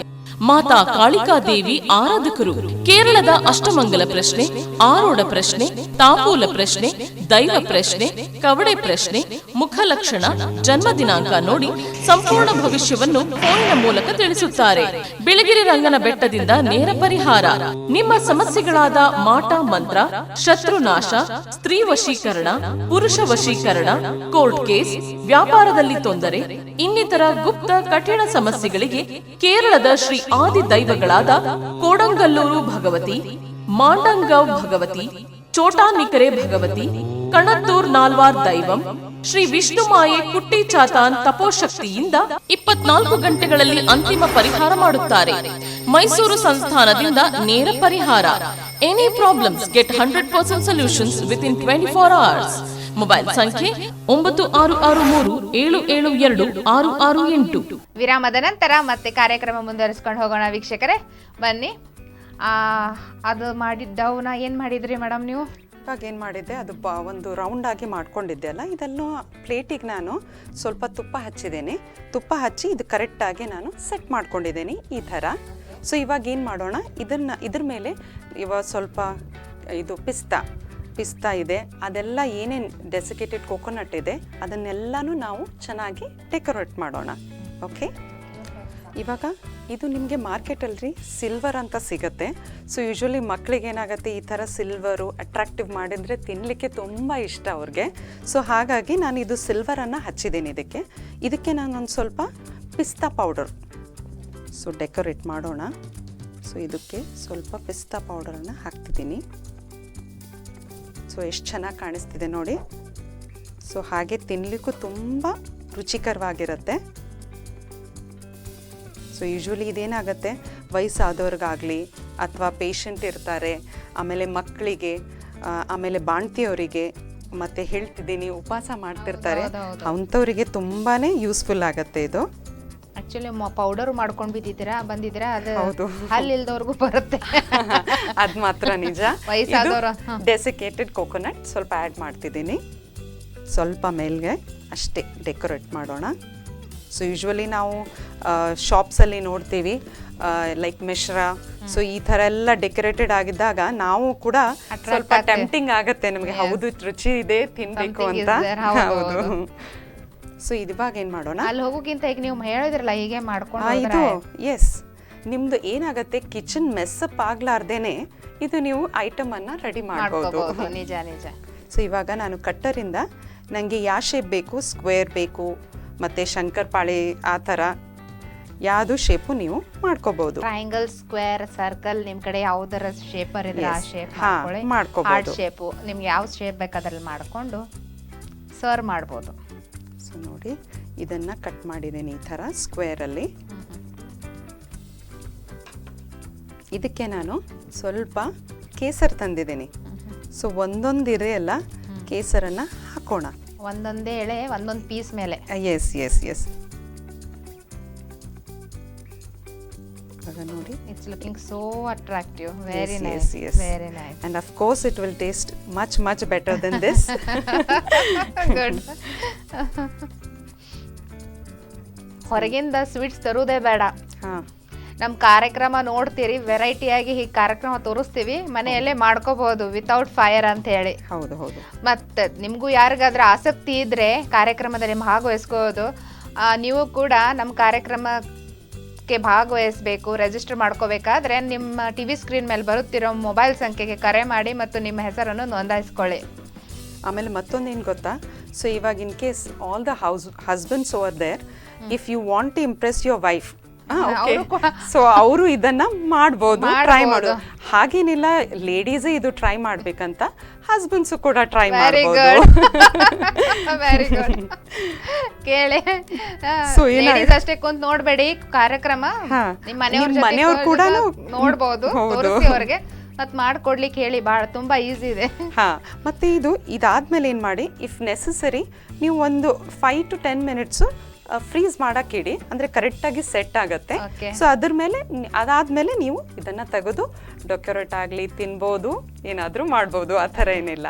ಮಾತಾ ಕಾಳಿಕಾದೇವಿ ಆರಾಧಕರು. ಕೇರಳದ ಅಷ್ಟಮಂಗಲ ಪ್ರಶ್ನೆ ಆರೋಢ ಪ್ರಶ್ನೆ ತಾಂಬೂಲ ಪ್ರಶ್ನೆ, ದೈವ ಪ್ರಶ್ನೆ, ಕವಡೆ ಪ್ರಶ್ನೆ, ಮುಖ ಲಕ್ಷಣ, ಜನ್ಮ ದಿನಾಂಕ ನೋಡಿ ಸಂಪೂರ್ಣ ಭವಿಷ್ಯವನ್ನು ಫೋನಿನ ಮೂಲಕ ತಿಳಿಸುತ್ತಾರೆ. ಬಿಳಿಗಿರಿ ರಂಗನ ಬೆಟ್ಟದಿಂದ ನೇರ ಪರಿಹಾರ. ನಿಮ್ಮ ಸಮಸ್ಯೆಗಳಾದ ಮಾಟ ಮಂತ್ರ ಶತ್ರುನಾಶ ಸ್ತ್ರೀ ವಶೀಕರಣ, ಪುರುಷ ವಶೀಕರಣ, ಕೋರ್ಟ್ ಕೇಸ್, ವ್ಯಾಪಾರದಲ್ಲಿ ತೊಂದರೆ, ಇನ್ನಿತರ ಗುಪ್ತ ಕಠಿಣ ಸಮಸ್ಯೆಗಳಿಗೆ ಕೇರಳದ ಶ್ರೀ ಆದಿ ದೈವಗಳಾದ ಕೋಡಂಗಲ್ಲೂರು ಭಗವತಿ ಮಾಂಡಂಗವ್ ಭಗವತಿ, ಚೋಟಾನಿಕರೆ ಭಗವತಿ, ಕಣತ್ತೂರ್ ನಾಲ್ವಾರ್ ದೈವಂ, ಶ್ರೀ ವಿಷ್ಣುಮಾಯೆ ಕುಟ್ಟಿ ಚಾತಾನ್ ತಪೋಶಕ್ತಿಯಿಂದ ಇಪ್ಪತ್ನಾಲ್ಕು ಗಂಟೆಗಳಲ್ಲಿ ಅಂತಿಮ ಪರಿಹಾರ ಮಾಡುತ್ತಾರೆ. ಮೈಸೂರು ಸಂಸ್ಥಾನದಿಂದ ನೇರ ಪರಿಹಾರ. Any problems get hundred percent solutions within twenty four hours mobile ಸಂಖ್ಯೆ ಒಂಬತ್ತು ಆರು ಆರು ಮೂರು ಏಳು ಏಳು ಎರಡು ಆರು ಆರು ಎಂಟು.
ವಿರಾಮದ ನಂತರ ಮತ್ತೆ ಕಾರ್ಯಕ್ರಮ ಮುಂದುವರಿಸ್ಕೊಂಡು ಹೋಗೋಣ ವೀಕ್ಷಕರೇ. ಬನ್ನಿ. ಆ, ಅದು ಮಾಡಿದ್ದವನ್ನ ಏನು ಮಾಡಿದ್ರಿ ಮೇಡಮ್ ನೀವು?
ಇವಾಗ ಏನು ಮಾಡಿದ್ದೆ ಅದು ಬ ಒಂದು ರೌಂಡ್ ಆಗಿ ಮಾಡ್ಕೊಂಡಿದ್ದೆ ಅಲ್ಲ ಇದನ್ನು ಪ್ಲೇಟಿಗೆ ನಾನು ಸ್ವಲ್ಪ ತುಪ್ಪ ಹಚ್ಚಿದ್ದೀನಿ. ತುಪ್ಪ ಹಚ್ಚಿ ಇದು ಕರೆಕ್ಟಾಗಿ ನಾನು ಸೆಟ್ ಮಾಡ್ಕೊಂಡಿದ್ದೀನಿ ಈ ಥರ. ಸೊ ಇವಾಗ ಏನು ಮಾಡೋಣ ಇದನ್ನು ಇದ್ರ ಮೇಲೆ ಇವಾಗ ಸ್ವಲ್ಪ ಇದು ಪಿಸ್ತಾ. ಪಿಸ್ತಾ ಇದೆ. ಅದೆಲ್ಲ ಏನೇನು ಡೆಸಿಕೇಟೆಡ್ ಕೊಕೊನಟ್ ಇದೆ, ಅದನ್ನೆಲ್ಲನೂ ನಾವು ಚೆನ್ನಾಗಿ ಡೆಕೋರೇಟ್ ಮಾಡೋಣ. ಓಕೆ ಇವಾಗ ಇದು ನಿಮಗೆ ಮಾರ್ಕೆಟಲ್ಲಿ ಸಿಲ್ವರ್ ಅಂತ ಸಿಗುತ್ತೆ. ಸೊ ಯೂಶ್ವಲಿ ಮಕ್ಕಳಿಗೆ ಏನಾಗುತ್ತೆ, ಈ ಥರ ಸಿಲ್ವರು ಅಟ್ರಾಕ್ಟಿವ್ ಮಾಡಿದರೆ ತಿನ್ನಲಿಕ್ಕೆ ತುಂಬ ಇಷ್ಟ ಅವ್ರಿಗೆ. ಸೊ ಹಾಗಾಗಿ ನಾನು ಇದು ಸಿಲ್ವರನ್ನು ಹಚ್ಚಿದ್ದೀನಿ ಇದಕ್ಕೆ. ಇದಕ್ಕೆ ನಾನೊಂದು ಸ್ವಲ್ಪ ಪಿಸ್ತಾ ಪೌಡರ್ ಸೊ ಡೆಕೋರೇಟ್ ಮಾಡೋಣ. ಸೊ ಇದಕ್ಕೆ ಸ್ವಲ್ಪ ಪಿಸ್ತಾ ಪೌಡರನ್ನು ಹಾಕ್ತಿದ್ದೀನಿ ಸೊ ಎಷ್ಟು ಚೆನ್ನಾಗಿ ಕಾಣಿಸ್ತಿದೆ ನೋಡಿ. ಸೊ ಹಾಗೆ ತಿನ್ನಲಿಕ್ಕೂ ತುಂಬ ರುಚಿಕರವಾಗಿರುತ್ತೆ. ಸೊ ಯೂಶ್ವಲಿ ಇದೇನಾಗುತ್ತೆ ವಯಸ್ಸಾದವ್ರಿಗಾಗಲಿ ಅಥವಾ ಪೇಷಂಟ್ ಇರ್ತಾರೆ ಆಮೇಲೆ ಮಕ್ಕಳಿಗೆ ಆಮೇಲೆ ಬಾಣ್ತಿಯವರಿಗೆ ಮತ್ತು ಹೇಳ್ತಿದ್ದೀನಿ ಉಪವಾಸ ಮಾಡ್ತಿರ್ತಾರೆ. ಅಂಥವರಿಗೆ ತುಂಬಾ ಯೂಸ್ಫುಲ್ ಆಗುತ್ತೆ ಇದು.
ಆಕ್ಚುಲಿ ಪೌಡರ್ ಮಾಡ್ಕೊಂಡು ಬಿದ್ದಿದ್ದೀರಾ ಬಂದಿದ್ದೀರಾ ಅದು. ಹಲ್ಲಿಲ್ದವ್ರಿಗೂ ಬರುತ್ತೆ.
ಅದು ಮಾತ್ರ ನಿಜ.
ವಯಸ್ಸಾದವರು.
ಡೆಸಿಕೇಟೆಡ್ ಕೋಕೋನಟ್ ಸ್ವಲ್ಪ ಆ್ಯಡ್ ಮಾಡ್ತಿದ್ದೀನಿ. ಸ್ವಲ್ಪ ಮೇಲ್ಗೆ ಅಷ್ಟೇ ಡೆಕೋರೇಟ್ ಮಾಡೋಣ. ಸೊ ಯೂಶ್ವಲಿ ನಾವು ಶಾಪ್ಸಲ್ಲಿ ನೋಡ್ತೀವಿ ಲೈಕ್ ಮಿಶ್ರ ಸೊ ಈ ಥರ ಎಲ್ಲ ಡೆಕೋರೇಟೆಡ್ ಆಗಿದ್ದಾಗ ನಾವು ಕೂಡ ಸ್ವಲ್ಪ. ಟೆಂಪ್ಟಿಂಗ್ ಆಗುತ್ತೆ ನಮಗೆ. ಹೌದು ರುಚಿ ಇದೆ ತಿನ್ಬೇಕು ಅಂತ.
ಹೌದು.
ಸೊ ಇವಾಗ ಏನು ಮಾಡೋಣ?
ಅಲ್ಲಿ ಹೋಗೋಕ್ಕಿಂತ ಈಗ ನೀವು ಹೇಳಿದ್ರಲ್ಲ ಹೀಗೆ ಮಾಡ್ಕೊಂಡು
ಎಸ್ ನಿಮ್ದು ಏನಾಗತ್ತೆ? ಕಿಚನ್ ಮೆಸ್ಸಪ್ ಆಗ್ಲಾರ್ದೇನೆ ಇದು ನೀವು ಐಟಮ್ ಅನ್ನ ರೆಡಿ ಮಾಡ್ಬೋದು.
ನಿಜ ನಿಜ.
ಸೊ ಇವಾಗ ನಾನು ಕಟ್ಟರಿಂದ ನನಗೆ ಯಾವ ಶೇಪ್ ಬೇಕು ಸ್ಕ್ವೇರ್ ಬೇಕು ಮತ್ತು ಶಂಕರಪಾಳಿ ಆ ಥರ ಯಾವುದು ಶೇಪು ನೀವು ಮಾಡ್ಕೋಬಹುದು.
ಟ್ರಯಾಂಗಲ್ ಸ್ಕ್ವೇರ್ ಸರ್ಕಲ್ ನಿಮ್ ಕಡೆ ಯಾವ್ದಾರ ಶೇಪರ್ ಇದ್ರೆ ಆ ಶೇಪ್ ಮಾಡ್ಕೋಬಹುದು. ಶೇಪು ನಿಮ್ಗೆ ಯಾವ ಶೇಪ್ ಬೇಕಾದ್ರಲ್ಲಿ ಮಾಡ್ಕೊಂಡು ಸರ್ವ್ ಮಾಡ್ಬೋದು.
ಸೊ ನೋಡಿ. ಇದನ್ನು ಕಟ್ ಮಾಡಿದ್ದೀನಿ ಈ ಥರ ಸ್ಕ್ವೇರಲ್ಲಿ. ಇದಕ್ಕೆ ನಾನು ಸ್ವಲ್ಪ ಕೇಸರ್ ತಂದಿದ್ದೀನಿ. ಸೊ ಒಂದೊಂದು ಇರೆಯಲ್ಲ ಕೇಸರನ್ನು ಹಾಕೋಣ.
ಒಂದೊಂದೇ ಎಳೆ ಒಂದೊಂದು ಪೀಸ್ ಮೇಲೆ.
ಎಸ್ ಎಸ್ ಎಸ್ ಇವಾಗ ನೋಡಿ.
It's looking so attractive very nice
yes.
Very nice
And of course it will taste much much better than this.
Good ಹೊರಗಿಂದ ಸ್ವೀಟ್ಸ್ ತರುವುದೇ ಬೇಡ.
ಹಾ,
ನಮ್ಮ ಕಾರ್ಯಕ್ರಮ ನೋಡ್ತೀರಿ ವೆರೈಟಿಯಾಗಿ ಹೀಗೆ ಕಾರ್ಯಕ್ರಮ ತೋರಿಸ್ತೀವಿ ಮನೆಯಲ್ಲೇ ಮಾಡ್ಕೋಬಹುದು ವಿತೌಟ್ ಫೈರ್ ಅಂತ ಹೇಳಿ.
ಹೌದು ಹೌದು.
ಮತ್ತೆ ನಿಮಗೂ ಯಾರಿಗಾದ್ರೂ ಆಸಕ್ತಿ ಇದ್ರೆ ಕಾರ್ಯಕ್ರಮದಲ್ಲಿ ಭಾಗವಹಿಸ್ಕೋದು ನೀವು ಕೂಡ ನಮ್ಮ ಕಾರ್ಯಕ್ರಮಕ್ಕೆ ಭಾಗವಹಿಸಬೇಕು ರಿಜಿಸ್ಟರ್ ಮಾಡ್ಕೋಬೇಕಾದ್ರೆ ನಿಮ್ಮ ಟಿ ವಿ ಸ್ಕ್ರೀನ್ ಮೇಲೆ ಬರುತ್ತಿರೋ ಮೊಬೈಲ್ ಸಂಖ್ಯೆಗೆ ಕರೆ ಮಾಡಿ ಮತ್ತು ನಿಮ್ಮ ಹೆಸರನ್ನು ನೋಂದಾಯಿಸ್ಕೊಳ್ಳಿ.
ಆಮೇಲೆ ಮತ್ತೊಂದೇನು ಗೊತ್ತಾ? ಸೊ ಇವಾಗ in case all the house husbands over there if you want to impress your wife so ಅವರು ಇದನ್ನ ಮಾಡ್ಬೋದು ಟ್ರೈ. ಮಾಡೋದು. ಹಾಗೇನಿಲ್ಲ ಲೇಡೀಸ್ ಇದು ಟ್ರೈ ಮಾಡ್ಬೇಕಂತ ಹಸ್ಬೆಂಡ್ಸ್ ಕೂಡ ಟ್ರೈ
ಗುಡ್ ಕೇಳಿ. ಸೊ ಅಷ್ಟೇ ಕುಂತ ನೋಡ್ಬೇಡಿ ಕಾರ್ಯಕ್ರಮ.
ನಿಮ್ಮ
ನಿಮ್ ಮನೆಯವ್ರ
ಕೂಡ
ಜೊತೆ
ಮನೆಯವ್ರ್
ಕೋ-
ಕೂಡನು
ನೋಡ್ಬೋದು
ಹೌದು.
ತೋರಿಸಿ ಅವ್ರಿಗೆ. ಮತ್ ಮಾಡ್ಕೊಡ್ಲಿಕ್ಕೆ ಹೇಳಿ ಬಹಳ ತುಂಬಾ ಈಸಿ ಇದೆ.
ಹಾ ಮತ್ತೆ ಇದು ಇದಾದ್ಮೇಲೆ ಏನು ಮಾಡಿ ಇಫ್ ನೆಸಸರಿ ನೀವು ಒಂದು five to ten minutes freeze ಮಾಡಕ್ಕೆ ಇಡಿ. ಅಂದರೆ ಕರೆಕ್ಟಾಗಿ ಸೆಟ್ ಆಗುತ್ತೆ. ಸೊ ಅದ್ರ ಮೇಲೆ ಅದಾದ ಅದಾದ್ಮೇಲೆ ನೀವು ಇದನ್ನ ತೆಗೆದು ಡೆಕೋರೇಟ್ ಆಗಲಿ ತಿನ್ಬೋದು ಏನಾದರೂ ಮಾಡ್ಬೋದು. ಆ ಥರ ಏನಿಲ್ಲ.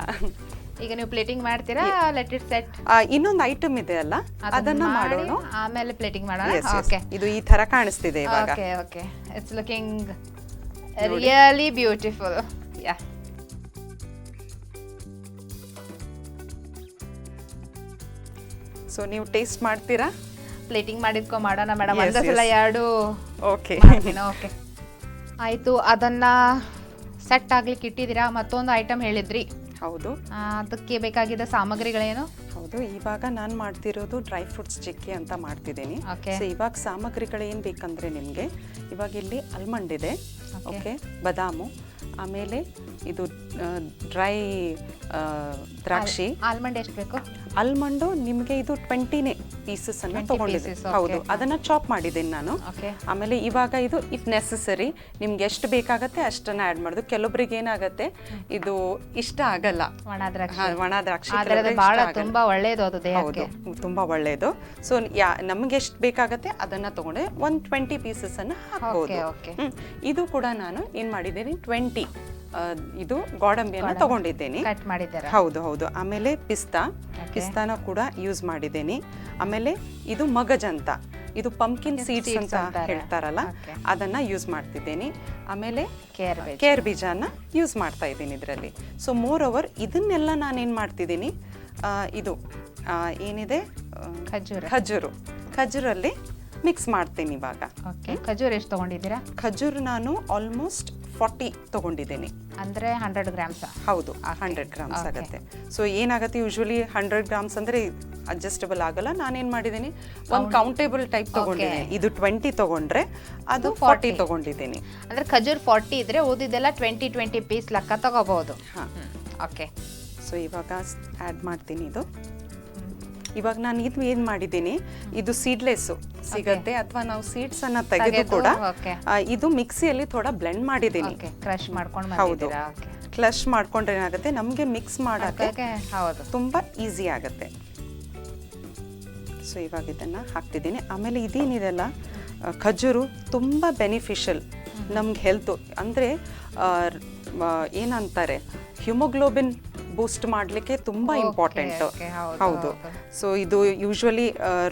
ಈಗ ನೀವು ಪ್ಲೇಟಿಂಗ್ ಮಾಡ್ತೀರಾ? ಲೆಟ್ ಇಟ್ ಸೆಟ್
ಇನ್ನೊಂದು ಐಟಮ್ ಇದೆ ಅಲ್ಲ? ಅದನ್ನ ಮಾಡೋಣ
ಆಮೇಲೆ ಪ್ಲೇಟಿಂಗ್ ಮಾಡೋಣ. ಓಕೆ
ಇದು ಈ ತರ ಕಾಣಿಸ್ತಿದೆ ಇವಾಗ.
Okay okay it's looking really beautiful ya
so ನೀವು ಟೇಸ್ಟ್ ಮಾಡ್ತೀರಾ?
ಪ್ಲೇಟಿಂಗ್ ಮಾಡಿದ್ಕೊ ಮಾಡೋಣ ಮೇಡಮ್.
Yes,
ಒಂದೇ ಸಲ
yes.
ಎರಡು
ಓಕೆ
ಓಕೆ ಆಯಿತು ಅದನ್ನ ಸೆಟ್ ಆಗ್ಲಿಕ್ಕೆ ಇಟ್ಟಿದ್ದೀರಾ? ಮತ್ತೊಂದು ಐಟಮ್ ಹೇಳಿದ್ರಿ.
ಹೌದು.
ಆ, ಅದಕ್ಕೆ ಬೇಕಾಗಿದ್ದ ಸಾಮಗ್ರಿಗಳೇನು?
ಹೌದು ಇವಾಗ ನಾನು ಮಾಡ್ತಿರೋದು ಡ್ರೈ ಫ್ರೂಟ್ಸ್ ಚಿಕ್ಕಿ ಅಂತ ಮಾಡ್ತಿದ್ದೀನಿ.
Okay.
ಸೊ ಇವಾಗ ಸಾಮಗ್ರಿಗಳು ಏನು ಬೇಕಂದ್ರೆ ನಿಮಗೆ ಇವಾಗ ಇಲ್ಲಿ ಅಲ್ಮಂಡ್ ಇದೆ.
Okay.
ಓಕೆ ಬದಾಮು ಆಮೇಲೆ ಇದು ಡ್ರೈ ದ್ರಾಕ್ಷಿ.
ಆಲ್ಮಂಡ್ ಎಷ್ಟು ಬೇಕು?
ಅಲ್ಮಂಡು ನಿಮಗೆ ಇದು ಟ್ವೆಂಟಿನೇ ಪೀಸಸ್ ಅನ್ನು
20
ತಗೊಂಡಿದ್ದೆ. ಹೌದು ಅದನ್ನ ಚಾಪ್ ಮಾಡಿದ್ದೀನಿ ನಾನು. ಆಮೇಲೆ ಇವಾಗ ಇದು ಇಫ್ ನೆಸಸರಿ ನಿಮ್ಗೆ ಎಷ್ಟು ಬೇಕಾಗತ್ತೆ ಅಷ್ಟನ್ನ ಆಡ್ ಮಾಡುದು. ಕೆಲವೊಬ್ರಿಗೆ ಏನಾಗತ್ತೆ ಇದು ಇಷ್ಟ ಆಗಲ್ಲ.
ಒಣ ದ್ರಾಕ್ಷಿ ತುಂಬಾ ಒಳ್ಳೇದು ಅದು
ಹೌದು ತುಂಬಾ ಒಳ್ಳೇದು. ಸೊ ಯಾ ನಮ್ಗೆ ಎಷ್ಟು ಬೇಕಾಗತ್ತೆ ಅದನ್ನ ತಗೊಂಡೆ. ಒಂದು ಟ್ವೆಂಟಿ ಪೀಸಸ್ ಅನ್ನ ಹಾಕಬಹುದು. ಇದು ಕೂಡ ನಾನು ಏನ್ ಮಾಡಿದ್ದೀನಿ ಟ್ವೆಂಟಿ ಇದು ಗೋಡಂಬಿಯನ್ನು ತಗೊಂಡಿದ್ದೇನೆ.
ಕಟ್ ಮಾಡಿದ್ದೀರಾ?
ಹೌದು ಹೌದು. ಆಮೇಲೆ ಪಿಸ್ತಾ. ಪಿಸ್ತಾನ ಕೂಡ ಯೂಸ್ ಮಾಡಿದ್ದೇನೆ. ಆಮೇಲೆ ಇದು ಮಗಜ್ ಅಂತ ಇದು ಪಂಪ್ಕಿನ್ ಸೀಡ್ಸ್ ಅಂತ ಹೇಳ್ತಾರಲ್ಲ. ಅದನ್ನ ಯೂಸ್ ಮಾಡ್ತಿದ್ದೀನಿ. ಆಮೇಲೆ
ಕೇರ್
ಬೀಜಾನ ಯೂಸ್ ಮಾಡ್ತಾ ಇದ್ದೀನಿ ಇದರಲ್ಲಿ. ಸೊ ಮೋರ್ ಓವರ್ ಇದನ್ನೆಲ್ಲ ನಾನೇನು ಮಾಡ್ತಿದ್ದೀನಿ? ಇದು ಏನಿದೆ?
ಖಜೂರ.
ಖಜೂರು. ಖಜೂರಲ್ಲಿ ಮಿಕ್ಸ್ ಮಾಡ್ತೀನಿ ಇವಾಗ.
ಓಕೆ ಖಜೂರ್ ಎಷ್ಟು ತಗೊಂಡಿದ್ದೀರಾ?
ಖಜೂರ್ ನಾನು ಆಲ್ಮೋಸ್ಟ್ ಫಾರ್ಟಿ ತಗೊಂಡಿದ್ದೀನಿ.
ಅಂದ್ರೆ ಹಂಡ್ರೆಡ್ ಗ್ರಾಮ್ಸ್
ಹೌದು ಹಂಡ್ರೆಡ್ ಗ್ರಾಮ್ಸ್. ಆಗುತ್ತೆ. ಸೊ ಏನಾಗುತ್ತೆ ಯೂಶ್ವಲಿ ಹಂಡ್ರೆಡ್ ಗ್ರಾಮ್ಸ್ ಅಂದರೆ ಅಡ್ಜಸ್ಟಬಲ್ ಆಗಲ್ಲ ನಾನೇನು ಮಾಡಿದ್ದೀನಿ? ಒಂದು ಕೌಂಟೇಬಲ್ ಟೈಪ್ ತಗೊಂಡಿದ್ದೀನಿ. ಇದು ಟ್ವೆಂಟಿ ತಗೊಂಡ್ರೆ ಅದು ಫಾರ್ಟಿ ತಗೊಂಡಿದ್ದೀನಿ.
ಅಂದ್ರೆ ಖಜೂರ್ ಫಾರ್ಟಿ ಇದ್ರೆ ಓದಿದ್ದೆಲ್ಲ ಟ್ವೆಂಟಿ ಟ್ವೆಂಟಿ ಪೀಸ್ ಲೆಕ್ಕ ತಗೋಬಹುದು
ಹಾಂ.
ಓಕೆ
ಸೊ ಇವಾಗ ಆ್ಯಡ್ ಮಾಡ್ತೀನಿ ಇದು. ಇವಾಗ ನಾನು ಇದು ಏನು ಮಾಡಿದ್ದೀನಿ? ಇದು ಸೀಡ್ಲೆಸ್ಸು ಸಿಗತ್ತೆ ಅಥವಾ ನಾವು ಸೀಡ್ಸ್ ಅನ್ನ ತೆಗೆದು ಕೂಡ ಇದು ಮಿಕ್ಸಿಯಲ್ಲಿ ಥೋಡ ಬ್ಲೆಂಡ್ ಮಾಡಿದ್ದೀನಿ.
ಕ್ರಶ್ ಮಾಡ್ಕೊಂಡು
ಹೌದು. ಕ್ಲಶ್ ಮಾಡ್ಕೊಂಡ್ರೆ ಏನಾಗುತ್ತೆ? ನಮಗೆ ಮಿಕ್ಸ್ ಮಾಡೋಕ್ಕೆ ತುಂಬಾ ಈಸಿ ಆಗುತ್ತೆ. ಸೊ ಇವಾಗ ಇದನ್ನ ಹಾಕ್ತಿದ್ದೀನಿ. ಆಮೇಲೆ ಇದೇನಿದೆಲ್ಲ? ಖಜೂರು ತುಂಬಾ ಬೆನಿಫಿಷಿಯಲ್ ನಮ್ಗೆ ಹೆಲ್ತ್ ಅಂದ್ರೆ ಏನಂತಾರೆ? ಹ್ಯುಮೋಗ್ಲೋಬಿನ್ ಬೂಸ್ಟ್ ಮಾಡಲಿಕ್ಕೆ ತುಂಬ ಇಂಪಾರ್ಟೆಂಟ್
ಹೌದು.
ಸೊ ಇದು ಯೂಶ್ವಲಿ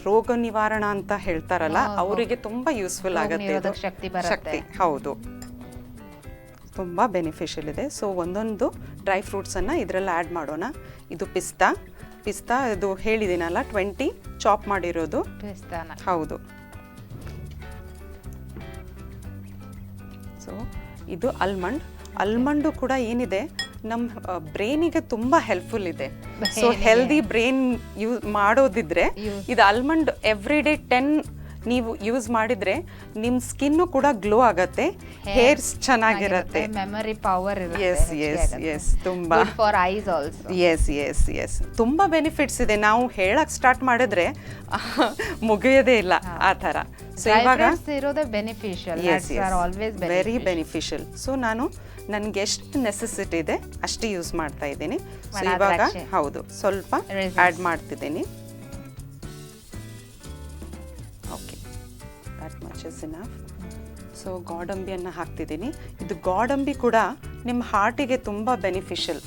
ರೋಗ ನಿವಾರಣ ಅಂತ ಹೇಳ್ತಾರಲ್ಲ ಅವರಿಗೆ ತುಂಬ ಯೂಸ್ಫುಲ್ ಆಗುತ್ತೆ
ಶಕ್ತಿ.
ಹೌದು. ತುಂಬ ಬೆನಿಫಿಷಿಯಲ್ ಇದೆ. ಸೊ ಒಂದೊಂದು ಡ್ರೈ ಫ್ರೂಟ್ಸನ್ನು ಇದರಲ್ಲಿ ಆ್ಯಡ್ ಮಾಡೋಣ. ಇದು ಪಿಸ್ತಾ. ಪಿಸ್ತಾ ಇದು ಹೇಳಿದ್ದೀನಲ್ಲ ಟ್ವೆಂಟಿ ಚಾಪ್ ಮಾಡಿರೋದು. ಹೌದು. ಸೊ ಇದು ಅಲ್ಮಂಡ್ ಅಲ್ಮಂಡು ಕೂಡ ಏನಿದೆ? ನಮ್ಮ ಬ್ರೈನಿಗೆ ತುಂಬ ಹೆಲ್ಪ್ಫುಲ್ ಇದೆ. ಸೊ ಹೆಲ್ದಿ ಬ್ರೈನ್ ಯೂಸ್ ಮಾಡೋದಿದ್ರೆ ಇದು ಆಲ್ಮಂಡ್ ಎವ್ರಿ ಡೇ ಟೆನ್ ನೀವು ಯೂಸ್ ಮಾಡಿದ್ರೆ ನಿಮ್ಮ ಸ್ಕಿನ್ನು ಕೂಡ ಗ್ಲೋ ಆಗತ್ತೆ ಹೇರ್ಸ್ ಚೆನ್ನಾಗಿರತ್ತೆ.
Memory power
yes yes yes ತುಂಬ.
For eyes also
yes yes yes ತುಂಬ ಬೆನಿಫಿಟ್ಸ್ ಇದೆ. ನಾವು ಹೇಳಕ್ ಸ್ಟಾರ್ಟ್ ಮಾಡಿದ್ರೆ ಮುಗಿಯೋದೇ ಇಲ್ಲ ಆ ಥರ. ಸೊ ಇವಾಗ
ಇರೋದೇ beneficial
yes
are always
very beneficial so ನಾನು ನನಗೆ ಎಷ್ಟು ನೆಸೆಸಿಟಿ ಇದೆ ಅಷ್ಟು ಯೂಸ್ ಮಾಡ್ತಾ ಇದ್ದೀನಿ. ಸೊ ಇವಾಗ ಹೌದು. ಸ್ವಲ್ಪ
ಆಡ್
ಆ್ಯಡ್ ಮಾಡ್ತಿದ್ದೀನಿ. ಇನಫ್ ಸೊ ಗೋಡಂಬಿಯನ್ನು ಹಾಕ್ತಿದ್ದೀನಿ. ಇದು ಗೋಡಂಬಿ ಕೂಡ ನಿಮ್ಮ ಹಾರ್ಟಿಗೆ ತುಂಬ ಬೆನಿಫಿಷಿಯಲ್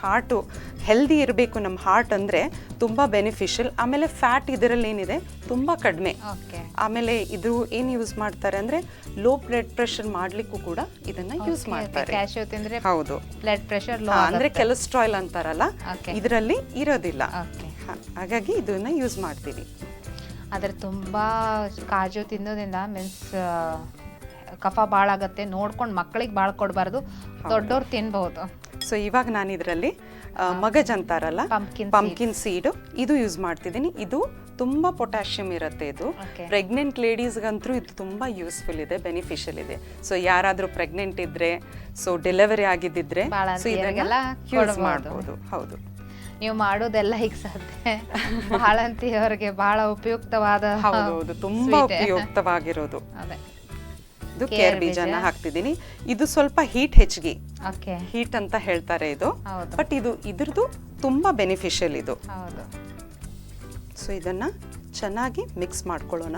ಹಾರ್ಟು ಹೆಲ್ದಿ ಇರಬೇಕು ನಮ್ಮ ಹಾರ್ಟ್ ಅಂದರೆ ತುಂಬ ಬೆನಿಫಿಷಿಯಲ್ ಆಮೇಲೆ ಫ್ಯಾಟ್ ಇದರಲ್ಲಿ ಏನಿದೆ? ತುಂಬ ಕಡಿಮೆ. ಆಮೇಲೆ ಇದು ಏನು ಯೂಸ್ ಮಾಡ್ತಾರೆ ಅಂದರೆ ಲೋ ಬ್ಲಡ್ ಪ್ರೆಷರ್ ಮಾಡಲಿಕ್ಕೂ ಕೂಡ ಇದನ್ನ ಯೂಸ್ ಮಾಡ್ತಾರೆ. ಹೌದು.
ಬ್ಲಡ್ ಪ್ರೆಷರ್
ಅಂದ್ರೆ ಕೆಲೆಸ್ಟ್ರಾಯ್ಲ್ ಅಂತಾರಲ್ಲ ಇದರಲ್ಲಿ ಇರೋದಿಲ್ಲ. ಹಾಗಾಗಿ ಇದನ್ನ ಯೂಸ್ ಮಾಡ್ತೀವಿ.
ಆದ್ರೆ ತುಂಬಾ ಕಾಜು ತಿನ್ನೋದ್ರಿಂದ ಮೀನ್ಸ್ ಕಫ ಭಾಳ ಆಗುತ್ತೆ. ನೋಡ್ಕೊಂಡು ಮಕ್ಕಳಿಗೆ ಭಾಳ ಕೊಡಬಾರ್ದು. ದೊಡ್ಡವ್ರು ತಿನ್ಬಹುದು.
ಸೊ ಇವಾಗ ನಾನು ಇದರಲ್ಲಿ ಮಗಜ್ ಅಂತಾರಲ್ಲ? ಪಂಪ್ಕಿನ್ ಸೀಡು ಇದು ಯೂಸ್ ಮಾಡ್ತಿದ್ದೀನಿ. ಇದು ತುಂಬ ಪೊಟ್ಯಾಷಿಯಂ ಇರುತ್ತೆ ಇದು. ಪ್ರೆಗ್ನೆಂಟ್ ಲೇಡೀಸ್ಗಂತೂ ಇದು ತುಂಬ ಯೂಸ್ಫುಲ್ ಇದೆ ಬೆನಿಫಿಷಿಯಲ್ ಇದೆ. ಸೊ ಯಾರಾದರೂ ಪ್ರೆಗ್ನೆಂಟ್ ಇದ್ರೆ ಸೊ ಡೆಲಿವರಿ ಆಗಿದ್ದಿದ್ರೆ ಸೊ ಇದನ್ನೆಲ್ಲ ಯೂಸ್. ಮಾಡ್ಬೋದು. ಹೌದು.
ನೀವು ಮಾಡೋದೆಲ್ಲ ಈಗ ಸದ್ಯ ಅಂತೀವ್ರಿಗೆ ಬಹಳ ಉಪಯುಕ್ತವಾದ
ಹೌದು ತುಂಬಾ ಉಪಯುಕ್ತವಾಗಿರೋದು.
ಅದೇ.
ಇದು
ಕೇರ್
ಬೀಜನ ಹಾಕ್ತಿದ್ದೀನಿ ಇದು ಸ್ವಲ್ಪ ಹೀಟ್ ಹೆಚ್ಚಿಗೆ. ಹೀಟ್ ಅಂತ ಹೇಳ್ತಾರೆ ಇದು. ಬಟ್ ಇದು ಇದ್ರದ್ದು ತುಂಬಾ ಬೆನಿಫಿಷಿಯಲ್ ಇದು. ಸೊ ಇದನ್ನ ಚೆನ್ನಾಗಿ ಮಿಕ್ಸ್ ಮಾಡ್ಕೊಳ್ಳೋಣ.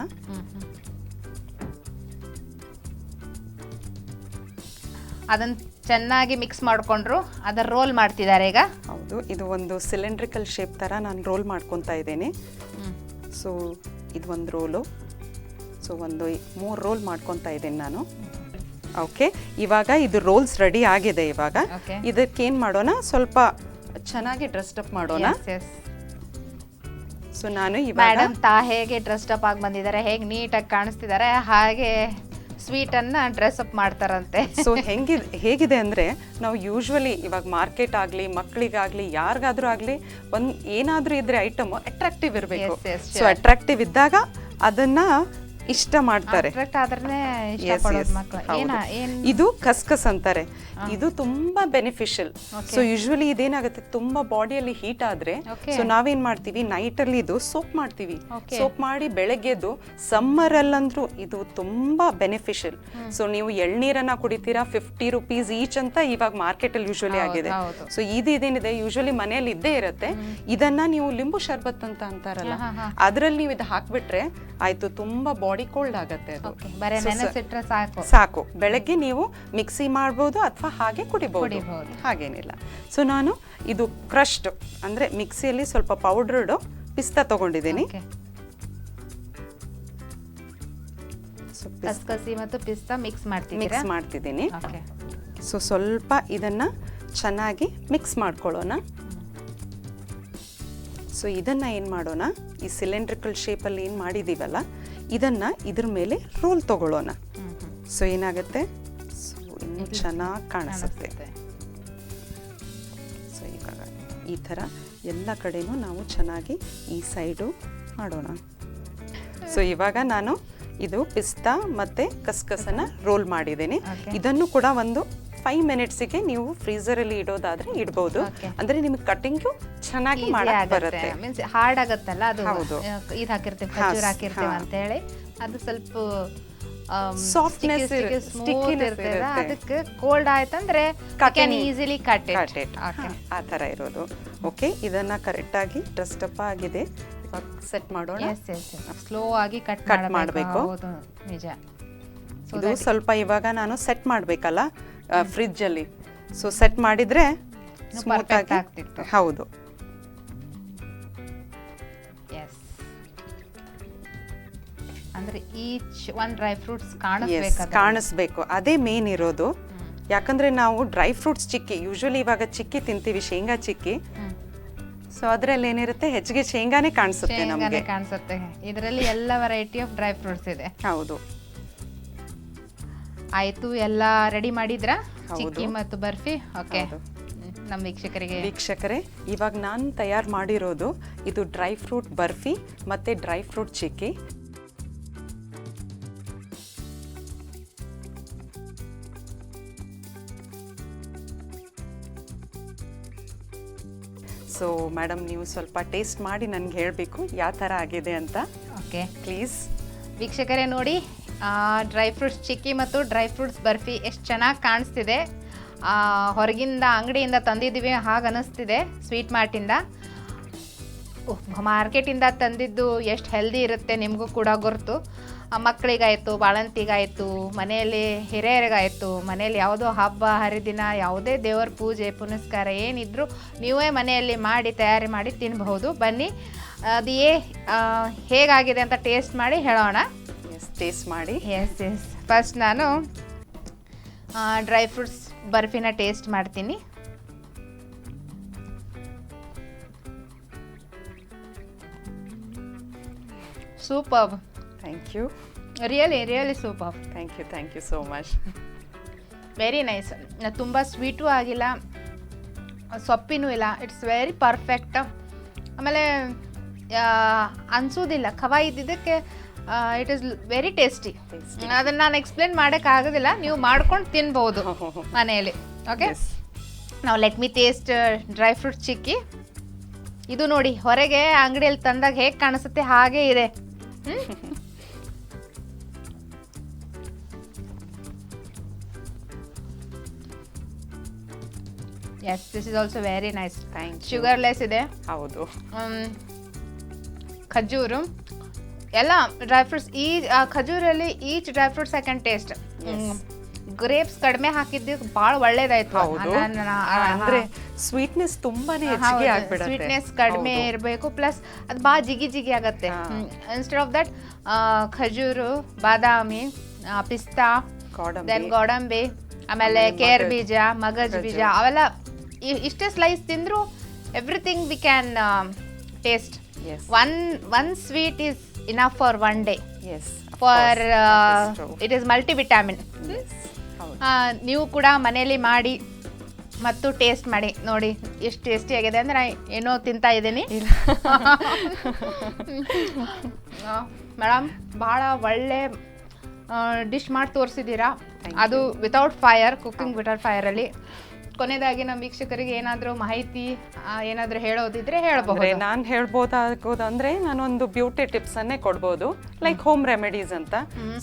ಅದನ್ನ ಚೆನ್ನಾಗಿ ಮಿಕ್ಸ್ ಮಾಡಿಕೊಂಡ್ರು ಅದರ ರೋಲ್ ಮಾಡ್ತಿದ್ದಾರೆ ಈಗ.
ಹೌದು ಇದು ಒಂದು ಸಿಲಿಂಡ್ರಿಕಲ್ ಶೇಪ್ ಥರ ನಾನು ರೋಲ್ ಮಾಡ್ಕೊತಾ ಇದ್ದೀನಿ. ಸೊ ಇದು ಒಂದು ರೋಲು ಸೊ ಒಂದು ಮೂರು ರೋಲ್ ಮಾಡ್ಕೊತಾ ಇದ್ದೀನಿ ನಾನು. ಓಕೆ ಇವಾಗ ಇದು ರೋಲ್ಸ್ ರೆಡಿ ಆಗಿದೆ ಇವಾಗ. ಇದಕ್ಕೇನು ಮಾಡೋಣ? ಸ್ವಲ್ಪ ಚೆನ್ನಾಗಿ ಡ್ರೆಸ್ಡಪ್ ಅಪ್ ಮಾಡೋಣ. ಸೊ ನಾನು ಈ
ಮೇಡಮ್ ತಾ ಹೇಗೆ ಡ್ರೆಸ್ ಅಪ್ ಆಗಿ ಬಂದಿದ್ದಾರೆ ಹೇಗೆ ನೀಟಾಗಿ ಕಾಣಿಸ್ತಿದ್ದಾರೆ ಹಾಗೆ ಸ್ವೀಟ್ ಅನ್ನ ಡ್ರೆಸ್ ಅಪ್ ಮಾಡ್ತಾರಂತೆ.
ಸೊ ಹೆಂಗಿದೆ ಹೇಗಿದೆ ಅಂದ್ರೆ ನಾವು ಯೂಶ್ವಲಿ ಇವಾಗ ಮಾರ್ಕೆಟ್ ಆಗಲಿ ಮಕ್ಕಳಿಗಾಗಲಿ ಯಾರಿಗಾದ್ರೂ ಆಗಲಿ ಒಂದ್ ಏನಾದ್ರೂ ಇದ್ರೆ ಐಟಮ್ ಅಟ್ರಾಕ್ಟಿವ್ ಇರಬೇಕು. ಸೊ ಅಟ್ರಾಕ್ಟಿವ್ ಇದ್ದಾಗ ಅದನ್ನ ಇಷ್ಟ ಮಾಡ್ತಾರೆ. ಇದು ಕಸ್ಕಸ್ ಅಂತಾರೆ. ಇದು ತುಂಬಾ ಬೆನಿಫಿಷಿಯಲ್ ಸೊ ಯೂಶ್ವಲಿ ಇದೇನಾಗುತ್ತೆ ತುಂಬಾ ಬಾಡಿಯಲ್ಲಿ ಹೀಟ್ ಆದ್ರೆ. ಸೊ ನಾವೇನ್ ಮಾಡ್ತೀವಿ ನೈಟ್ ಅಲ್ಲಿ ಇದು ಸೋಪ್ ಮಾಡ್ತೀವಿ. ಸೋಪ್ ಮಾಡಿ ಬೆಳಗ್ಗೆದು ಸಮ್ಮರ್ ಅಲ್ಲಂದ್ರು ಇದು ತುಂಬಾ ಬೆನಿಫಿಷಿಯಲ್ ಸೊ ನೀವು ಎಳ್ನೀರನ್ನ ಕುಡಿತೀರಾ ಫಿಫ್ಟಿ ರುಪೀಸ್ ಈಚ್ ಅಂತ ಇವಾಗ ಮಾರ್ಕೆಟ್ ಅಲ್ಲಿ ಯೂಶ್ವಲಿ ಆಗಿದೆ. ಸೊ ಇದು ಇದೇನಿದೆ ಯೂಶ್ವಲಿ ಮನೆಯಲ್ಲಿ ಇದ್ದೇ ಇರುತ್ತೆ. ಇದನ್ನ ನೀವು ಲಿಂಬು ಶರ್ಬತ್ ಅಂತ ಅಂತಾರಲ್ಲ ಅದ್ರಲ್ಲಿ ನೀವು ಇದು ಹಾಕ್ಬಿಟ್ರೆ ಆಯ್ತು ತುಂಬಾ ಬಾಡಿ ಕೋಲ್ಡ್ ಆಗುತ್ತೆ ಅದು.
ಸಾಕು.
ಸಾಕು. ಬೆಳಗ್ಗೆ ನೀವು ಮಿಕ್ಸಿ ಮಾಡ್ಬೋದು ಅಥವಾ ಹಾಗೆ ಕುಡಿಬಹುದು. ಹಾಗೇನಿಲ್ಲ. ಸೊ ನಾನು ಇದು ಕ್ರಶ್ಡ್ ಅಂದ್ರೆ ಮಿಕ್ಸಿಯಲ್ಲಿ ಸ್ವಲ್ಪ ಪೌಡರ್ಡ್ ಪಿಸ್ತಾ ತಗೊಂಡಿದ್ದೀನಿ.
ಕಸ್ಕಸಿ ಮತ್ತು ಪಿಸ್ತಾ ಮಿಕ್ಸ್ ಮಾಡ್ತೀನಿ
ಮಿಕ್ಸ್ ಮಾಡ್ತಿದ್ದೀನಿ. ಸೊ ಸ್ವಲ್ಪ ಇದನ್ನ ಚೆನ್ನಾಗಿ ಮಿಕ್ಸ್ ಮಾಡ್ಕೊಳ್ಳೋಣ. ಸೊ ಇದನ್ನ ಏನು ಮಾಡೋಣ? ಈ ಸಿಲಿಂಡ್ರಿಕಲ್ ಶೇಪಲ್ಲಿ ಏನು ಮಾಡಿದ್ದೀವಲ್ಲ ಇದನ್ನ ಇದ್ರ ಮೇಲೆ ರೋಲ್ ತಗೊಳ್ಳೋಣ. ಸೊ ಏನಾಗುತ್ತೆ? ಸೊ ಇನ್ನೂ ಚೆನ್ನಾಗಿ ಕಾಣಿಸುತ್ತೆ. ಸೊ ಇವಾಗ ಈ ಥರ ಎಲ್ಲ ಕಡೆನೂ ನಾವು ಚೆನ್ನಾಗಿ ಈ ಸೈಡು ಮಾಡೋಣ. ಸೊ ಇವಾಗ ನಾನು ಇದು ಪಿಸ್ತಾ ಮತ್ತು ಕಸ್ಕಸನ್ನು ರೋಲ್ ಮಾಡಿದ್ದೀನಿ. ಇದನ್ನು ಕೂಡ ಒಂದು ಫೈವ್ ಮಿನಿಟ್ಸಿಗೆ ನೀವು ಫ್ರೀಸರಲ್ಲಿ ಇಡೋದಾದ್ರೆ ಇಡ್ಬೋದು. ಅಂದ್ರೆ ನಿಮಗೆ ಕಟಿಂಗ್ ಚೆನ್ನಾಗಿ ಮಾಡಕ್ ಬರುತ್ತೆ.
ಮೀನ್ಸ್ ಹಾರ್ಡ್ ಆಗತ್ತಲ್ಲ ಅದು.
ಹೌದು.
ಇದು ಹಾಕಿರ್ತೀವಿ
ಹಾ,
ಹಾಕಿರ್ತೀವಿ ಅಂತ ಹೇಳಿ ಅದು ಸ್ವಲ್ಪ
ಸಾಫ್ಟ್ನೆಸ್
ಅದಕ್ಕೆ ಕೋಲ್ಡ್ ಆಯ್ತಂದ್ರೆ. Easily cut
it. ಆ ಥರ ಇರೋದು. ಓಕೆ ಇದನ್ನ ಕರೆಕ್ಟಾಗಿ ಡಸ್ಟಪ್ ಆಗಿದೆ. ಸೆಟ್ ಮಾಡೋಣ.
ಸ್ಲೋ ಆಗಿ ಕಟ್
ಕಟ್ ಮಾಡ್ಬೇಕು.
ನಿಜ.
ಇದು ಸ್ವಲ್ಪ ಇವಾಗ ನಾನು ಸೆಟ್ ಮಾಡಬೇಕಲ್ಲ. ಫ್ರಿಜ್ಜಲ್ಲಿ ಸೊ ಸೆಟ್ ಮಾಡಿದ್ರೆ
ಆಗ್ತಿತ್ತು.
ಹೌದು.
ಅಂದ್ರೆ ಈಚ್ ಒನ್ ಡ್ರೈ ಫ್ರೂಟ್ಸ್ ಕಾಣಿಸ್ಬೇಕು
ಕಾಣಿಸ್ಬೇಕು. ಅದೇ ಮೇನ್ ಇರೋದು. ಯಾಕಂದ್ರೆ ನಾವು ಡ್ರೈ ಫ್ರೂಟ್ಸ್ ಚಿಕ್ಕಿ ಯೂಶ್ವಲಿ ಇವಾಗ ಚಿಕ್ಕಿ ತಿಂತೀವಿ ಶೇಂಗಾ ಚಿಕ್ಕಿ. ಸೊ ಅದ್ರಲ್ಲಿ ಏನಿರುತ್ತೆ? ಹೆಚ್ಚಿಗೆ ಶೇಂಗಾನೇ ಕಾಣಿಸುತ್ತೆ ನಮಗೆ.
ಕಾಣಿಸುತ್ತೆ. ಇದರಲ್ಲಿ ಎಲ್ಲ ವೆರೈಟಿ ಆಫ್ ಡ್ರೈ ಫ್ರೂಟ್ಸ್ ಇದೆ.
ಹೌದು.
ಆಯ್ತು ಎಲ್ಲ ರೆಡಿ ಮಾಡಿದ್ರಾ. ಚಿಕ್ಕಿ ಮತ್ತು ಬರ್ಫಿ? ಓಕೆ ನಮ್ಮ ವೀಕ್ಷಕರಿಗೆ
ವೀಕ್ಷಕರೇ ಇವಾಗ ನಾನು ತಯಾರು ಮಾಡಿರೋದು ಇದು ಡ್ರೈ ಫ್ರೂಟ್ ಬರ್ಫಿ ಮತ್ತೆ dry fruit chikki. So madam ನೀವು ಸ್ವಲ್ಪ ಟೇಸ್ಟ್ ಮಾಡಿ ನನಗೆ ಹೇಳಬೇಕು ಯಾವ ಥರ ಆಗಿದೆ ಅಂತ.
ಓಕೆ
ಪ್ಲೀಸ್
ವೀಕ್ಷಕರೇ ನೋಡಿ ಡ್ರೈ ಫ್ರೂಟ್ಸ್ ಚಿಕ್ಕಿ ಮತ್ತು ಡ್ರೈ ಫ್ರೂಟ್ಸ್ ಬರ್ಫಿ ಎಷ್ಟು ಚೆನ್ನಾಗಿ ಕಾಣಿಸ್ತಿದೆ. ಹೊರಗಿಂದ ಅಂಗಡಿಯಿಂದ ತಂದಿದ್ದೀವಿ ಹಾಗೆ ಅನ್ನಿಸ್ತಿದೆ ಸ್ವೀಟ್ ಮಾರ್ಟಿಂದ ಮಾರ್ಕೆಟಿಂದ ತಂದಿದ್ದು ಎಷ್ಟು ಹೆಲ್ದಿ ಇರುತ್ತೆ ನಿಮಗೂ ಕೂಡ ಗೊತ್ತು. ಮಕ್ಕಳಿಗಾಯಿತು ಬಾಳಂತಿಗಾಯಿತು, ಮನೆಯಲ್ಲಿ ಹಿರಿಯರಿಗಾಯಿತು, ಮನೆಯಲ್ಲಿ ಯಾವುದೋ ಹಬ್ಬ, ಹರಿದಿನ, ಯಾವುದೇ ದೇವರ ಪೂಜೆ, ಪುನಸ್ಕಾರ ಏನಿದ್ರು ನೀವೇ ಮನೆಯಲ್ಲಿ ಮಾಡಿ, ತಯಾರಿ ಮಾಡಿ ತಿನ್ನಬಹುದು ಬನ್ನಿ, ಅದು ಏ ಹೇಗಾಗಿದೆ ಅಂತ ಟೇಸ್ಟ್ ಮಾಡಿ ಹೇಳೋಣ.
ಟೇಸ್ಟ್ ಮಾಡಿ.
ಎಸ್ ಎಸ್ ಫಸ್ಟ್ ನಾನು ಡ್ರೈ ಫ್ರೂಟ್ಸ್ ಬರ್ಫಿನ ಟೇಸ್ಟ್ ಮಾಡ್ತೀನಿ. Super
thank you
really really super
thank you thank you so much
very nice ತುಂಬ ಸ್ವೀಟೂ ಆಗಿಲ್ಲ. ಸೊಪ್ಪಿನೂ ಇಲ್ಲ. ಇಟ್ಸ್ ವೆರಿ ಪರ್ಫೆಕ್ಟ್ ಆಮೇಲೆ ಅನ್ಸೋದಿಲ್ಲ. ಕವಾಯಿದ್ದಕ್ಕೆ ಇದ್ದಿದ್ದಕ್ಕೆ ಇಟ್ ಇಸ್ ವೆರಿ ಟೇಸ್ಟಿ ಅದನ್ನ ನಾನು ಎಕ್ಸ್ಪ್ಲೇನ್ ಮಾಡೋಕ್ಕಾಗೋದಿಲ್ಲ ನೀವು ಮಾಡ್ಕೊಂಡು ತಿನ್ಬಹುದು ಮನೆಯಲ್ಲಿ. ಓಕೆ ನಾವು let me taste dry fruit chikki ಇದು ನೋಡಿ ಹೊರಗೆ ಅಂಗಡಿಯಲ್ಲಿ ತಂದಾಗ ಹೇಗೆ ಕಾಣಿಸುತ್ತೆ? ಹಾಗೆ ಇದೆ. Yes this is also very nice
you.
Sugarless ಇದೆ.
ಹೌದು.
ಖಜೂರು. ಎಲ್ಲ ಡ್ರೈ ಫ್ರೂಟ್ಸ್ ಈ ಖಜೂರಲ್ಲಿ each dry fruits I can taste grapes ಕಡಿಮೆ ಹಾಕಿದ್ದು ಬಹಳ ಒಳ್ಳೇದಾಯ್ತು.
ಅಂದ್ರೆ ಸ್ವೀಟ್ನೆಸ್ ತುಂಬಾನೇ ಹೆಚ್ಚಿಗೆ ಆಗ್ಬಿಡುತ್ತೆ.
ಸ್ವೀಟ್ನೆಸ್ ಕಡಿಮೆ ಇರಬೇಕು ಪ್ಲಸ್ ಅದು ಭಾಳ ಜಿಗಿ ಜಿಗಿ ಆಗತ್ತೆ. ಇನ್ಸ್ಟೆಡ್ ಆಫ್ ದಟ್ ಖಜೂರು ಬಾದಾಮಿ ಪಿಸ್ತಾ. ದೆನ್ ಗೋಡಂಬಿ ಆಮೇಲೆ ಕೇರ್ ಬೀಜ ಮಗಜ್ ಬೀಜ ಅವೆಲ್ಲ ಇಷ್ಟೇ ಸ್ಲೈಸ್ ತಿಂದ್ರು everything we can taste. One one sweet is enough for one day for it is multi vitamin ನೀವು ಕೂಡ ಮನೆಯಲ್ಲಿ ಮಾಡಿ ಮತ್ತು ಟೇಸ್ಟ್ ಮಾಡಿ. ನೋಡಿ ಎಷ್ಟು ಟೇಸ್ಟಿ ಆಗಿದೆ ಅಂದ್ರೆ ಏನೋ ತಿಂತಾ ಇದ್ದೀನಿ. ಮೇಡಮ್ ಭಾಳ ಒಳ್ಳೆ ಡಿಶ್ ಮಾಡಿ ತೋರಿಸಿದ್ದೀರಾ? ಅದು ವಿತೌಟ್ ಫೈರ್ ಕುಕ್ಕಿಂಗ್ ವಿತೌಟ್ ಫೈರಲ್ಲಿ ಕೊನೆಯದಾಗಿ ನಮ್ಮ ವೀಕ್ಷಕರಿಗೆ ಏನಾದರೂ ಮಾಹಿತಿ ಏನಾದರೂ ಹೇಳೋದಿದ್ರೆ
ಹೇಳ್ಬೋದು
ಹೇಳಬಹುದು
ನಾನ್ ಹೇಳ್ಬೋದಾಗೋದಂದ್ರೆ ನಾನೊಂದು ಬ್ಯೂಟಿ ಟಿಪ್ಸ್ ಅನ್ನೇ ಕೊಡ್ಬೋದು. Like home. ರೆಮಿಡೀಸ್ ಅಂತ.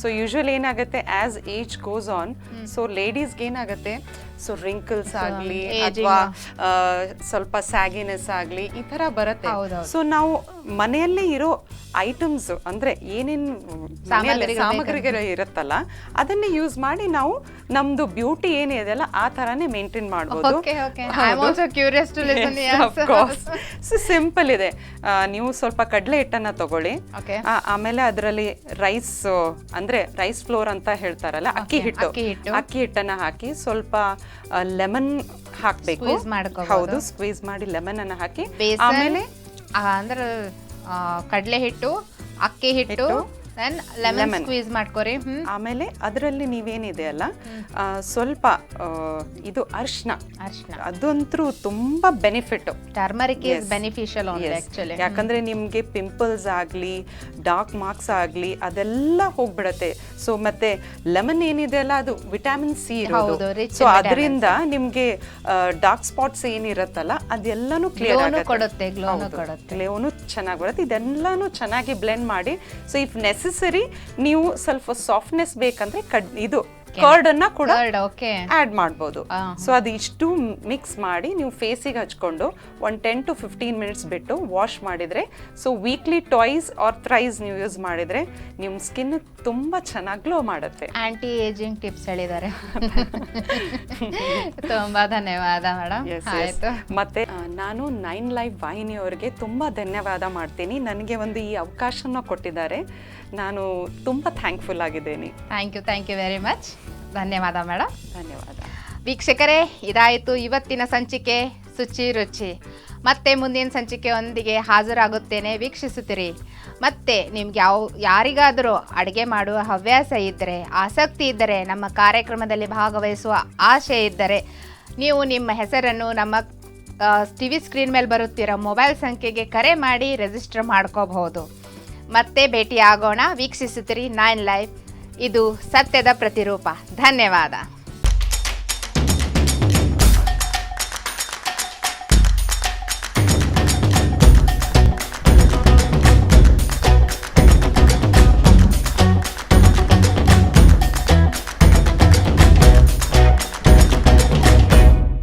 ಸೊ ಯೂಶುವಲ್ ಏನಾಗುತ್ತೆ as age goes on so ಲೇಡೀಸ್ಗೆ ಏನಾಗುತ್ತೆ ಸೊ ರಿಂಕಲ್ಸ್ ಆಗ್ಲಿ ಅಥವಾ ಸ್ವಲ್ಪ ಸ್ಯಾಗಿನೆಸ್ ಆಗ್ಲಿ ಈ ತರ ಬರುತ್ತೆ. ಸೊ ನಾವು ಮನೆಯಲ್ಲೇ ಇರೋ ಐಟಮ್ಸ್ ಅಂದ್ರೆ ಏನೇನ್
ಸಾಮಗ್ರಿಗಳು
ಇರುತ್ತಲ್ಲ ಅದನ್ನೇ ಯೂಸ್ ಮಾಡಿ ನಾವು ನಮ್ದು ಬ್ಯೂಟಿ ಏನಿದೆಯಲ್ಲ ಆ ತರಾನೇ ಮೇಂಟೈನ್ ಮಾಡ್ಬೋದು. ಸೊ ಸಿಂಪಲ್ ಇದೆ. ನೀವು ಸ್ವಲ್ಪ ಕಡಲೆ ಹಿಟ್ಟನ್ನ ತಗೊಳ್ಳಿ. ಆ, ಆಮೇಲೆ ಅದರಲ್ಲಿ ರೈಸ್ ಅಂದ್ರೆ ರೈಸ್ ಫ್ಲೋರ್ ಅಂತ ಹೇಳ್ತಾರಲ್ಲ ಅಕ್ಕಿ ಹಿಟ್ಟು.
ಅಕ್ಕಿ
ಹಿಟ್ಟನ್ನ ಹಾಕಿ ಸ್ವಲ್ಪ ಲೆಮನ್ ಹಾಕ್ಬೇಕು.
Squeeze ಮಾಡ್ಕೊಬೋದು.
ಹೌದು ಸ್ಕ್ವೀಸ್ ಮಾಡಿ ಲೆಮನ್ ಅನ್ನ ಹಾಕಿ.
ಬೇಸನ್
ಆಮೇಲೆ
ಅಂದ್ರೆ ಕಡಲೆ ಹಿಟ್ಟು ಅಕ್ಕಿ ಹಿಟ್ಟು
ಹಿಟ್ಟು,
ದೆನ್ ಲೆಮನ್. ಸ್ಕ್ವೀಸ್ ಮಾಡ್ಕೊರಿ.
ಆಮೇಲೆ ಅದರಲ್ಲಿ ನೀವೇನಿದೆ ಅಲ್ಲ ಸ್ವಲ್ಪ ಇದು ಅರ್ಶನ.
ಅರ್ಶನ.
ಅದಂತೂ ತುಂಬಾ benefit
turmeric is. Beneficial actually
ಯಾಕಂದ್ರೆ ನಿಮಗೆ ಪಿಂಪಲ್ಸ್ ಆಗಲಿ ಡಾರ್ಕ್ ಮಾರ್ಕ್ಸ್ ಆಗಲಿ ಅದೆಲ್ಲ ಹೋಗ್ಬಿಡತ್ತೆ. ಸೊ ಮತ್ತೆ ಲೆಮನ್ ಏನಿದೆ ಅಲ್ಲ ಅದು ವಿಟಾಮಿನ್ ಸಿ ಇರೋದು. ಸೊ ಅದರಿಂದ ನಿಮಗೆ ಡಾರ್ಕ್ ಸ್ಪಾಟ್ಸ್ ಏನಿರುತ್ತಲ್ಲ ಅದೆಲ್ಲಾನು ಕ್ಲಿಯರ್ ಆಗುತ್ತೆ.
ಕೊಡುತ್ತೆ.
ಗ್ಲೋನು ಚೆನ್ನಾಗಿ ಬರುತ್ತೆ ಇದೆಲ್ಲಾನು ಚೆನ್ನಾಗಿ ಬ್ಲೆಂಡ್ ಮಾಡಿ. ಸೊ ಇಫ್ ನೆಸೆಸರಿ ನೀವು ಸ್ವಲ್ಪ ಸಾಫ್ಟ್ನೆಸ್ ಬೇಕಂದ್ರೆ ಕಡ್ ಇದು ಕರ್ಡ್ ಅನ್ನ ಕೂಡ ಆಡ್ ಮಾಡ್ಬೋದು.
ಆ.
ಸೊ ಅದು ಇಷ್ಟು ಮಿಕ್ಸ್ ಮಾಡಿ ನೀವು ಫೇಸಿಗೆ ಹಚ್ಕೊಂಡು ಒಂದು ಟೆನ್ ಟು ಫಿಫ್ಟೀನ್ ಮಿನಿಟ್ಸ್ ಬಿಟ್ಟು ವಾಶ್ ಮಾಡಿದ್ರೆ so weekly twice or thrice ನೀವು ಯೂಸ್ ಮಾಡಿದ್ರೆ ನಿಮ್ಮ ಸ್ಕಿನ್ ತುಂಬಾ ಚೆನ್ನಾಗಿ ಗ್ಲೋ ಮಾಡುತ್ತೆ.
ಆಂಟಿ ಏಜಿಂಗ್ ಟಿಪ್ಸ್ ಹೇಳಿದ್ದಾರೆ. ತುಂಬಾ ಧನ್ಯವಾದ ಮೇಡಮ್
ಮತ್ತೆ ನಾನು ನೈನ್ ಲೈವ್ ವಾಹಿನಿಯವರಿಗೆ ತುಂಬಾ ಧನ್ಯವಾದ ಮಾಡ್ತೀನಿ. ನನಗೆ ಒಂದು ಈ ಅವಕಾಶನ ಕೊಟ್ಟಿದ್ದಾರೆ. ನಾನು ತುಂಬಾ ಥ್ಯಾಂಕ್ಫುಲ್ ಆಗಿದ್ದೇನೆ.
Thank you thank you very much ಧನ್ಯವಾದ ಮೇಡಮ್
ಧನ್ಯವಾದ.
ವೀಕ್ಷಕರೇ ಇದಾಯಿತು ಇವತ್ತಿನ ಸಂಚಿಕೆ ಶುಚಿ ರುಚಿ. ಮತ್ತೆ ಮುಂದಿನ ಸಂಚಿಕೆಯೊಂದಿಗೆ ಹಾಜರಾಗುತ್ತೇನೆ. ವೀಕ್ಷಿಸುತ್ತೀರಿ. ಮತ್ತೆ ನಿಮ್ಗೆ ಯಾವ ಯಾರಿಗಾದರೂ ಅಡುಗೆ ಮಾಡುವ ಹವ್ಯಾಸ ಇದ್ದರೆ ಆಸಕ್ತಿ ಇದ್ದರೆ ನಮ್ಮ ಕಾರ್ಯಕ್ರಮದಲ್ಲಿ ಭಾಗವಹಿಸುವ ಆಶೆ ಇದ್ದರೆ ನೀವು ನಿಮ್ಮ ಹೆಸರನ್ನು ನಮ್ಮ ಟಿ ವಿ ಸ್ಕ್ರೀನ್ ಮೇಲೆ ಬರುತ್ತಿರೋ ಮೊಬೈಲ್ ಸಂಖ್ಯೆಗೆ ಕರೆ ಮಾಡಿ ರಿಜಿಸ್ಟರ್ ಮಾಡ್ಕೋಬಹುದು. ಮತ್ತೆ ಭೇಟಿಯಾಗೋಣ. ವೀಕ್ಷಿಸುತ್ತೀರಿ ನೈನ್ ಲೈವ್ ಇದು ಸತ್ಯದ ಪ್ರತಿರೂಪ. ಧನ್ಯವಾದ.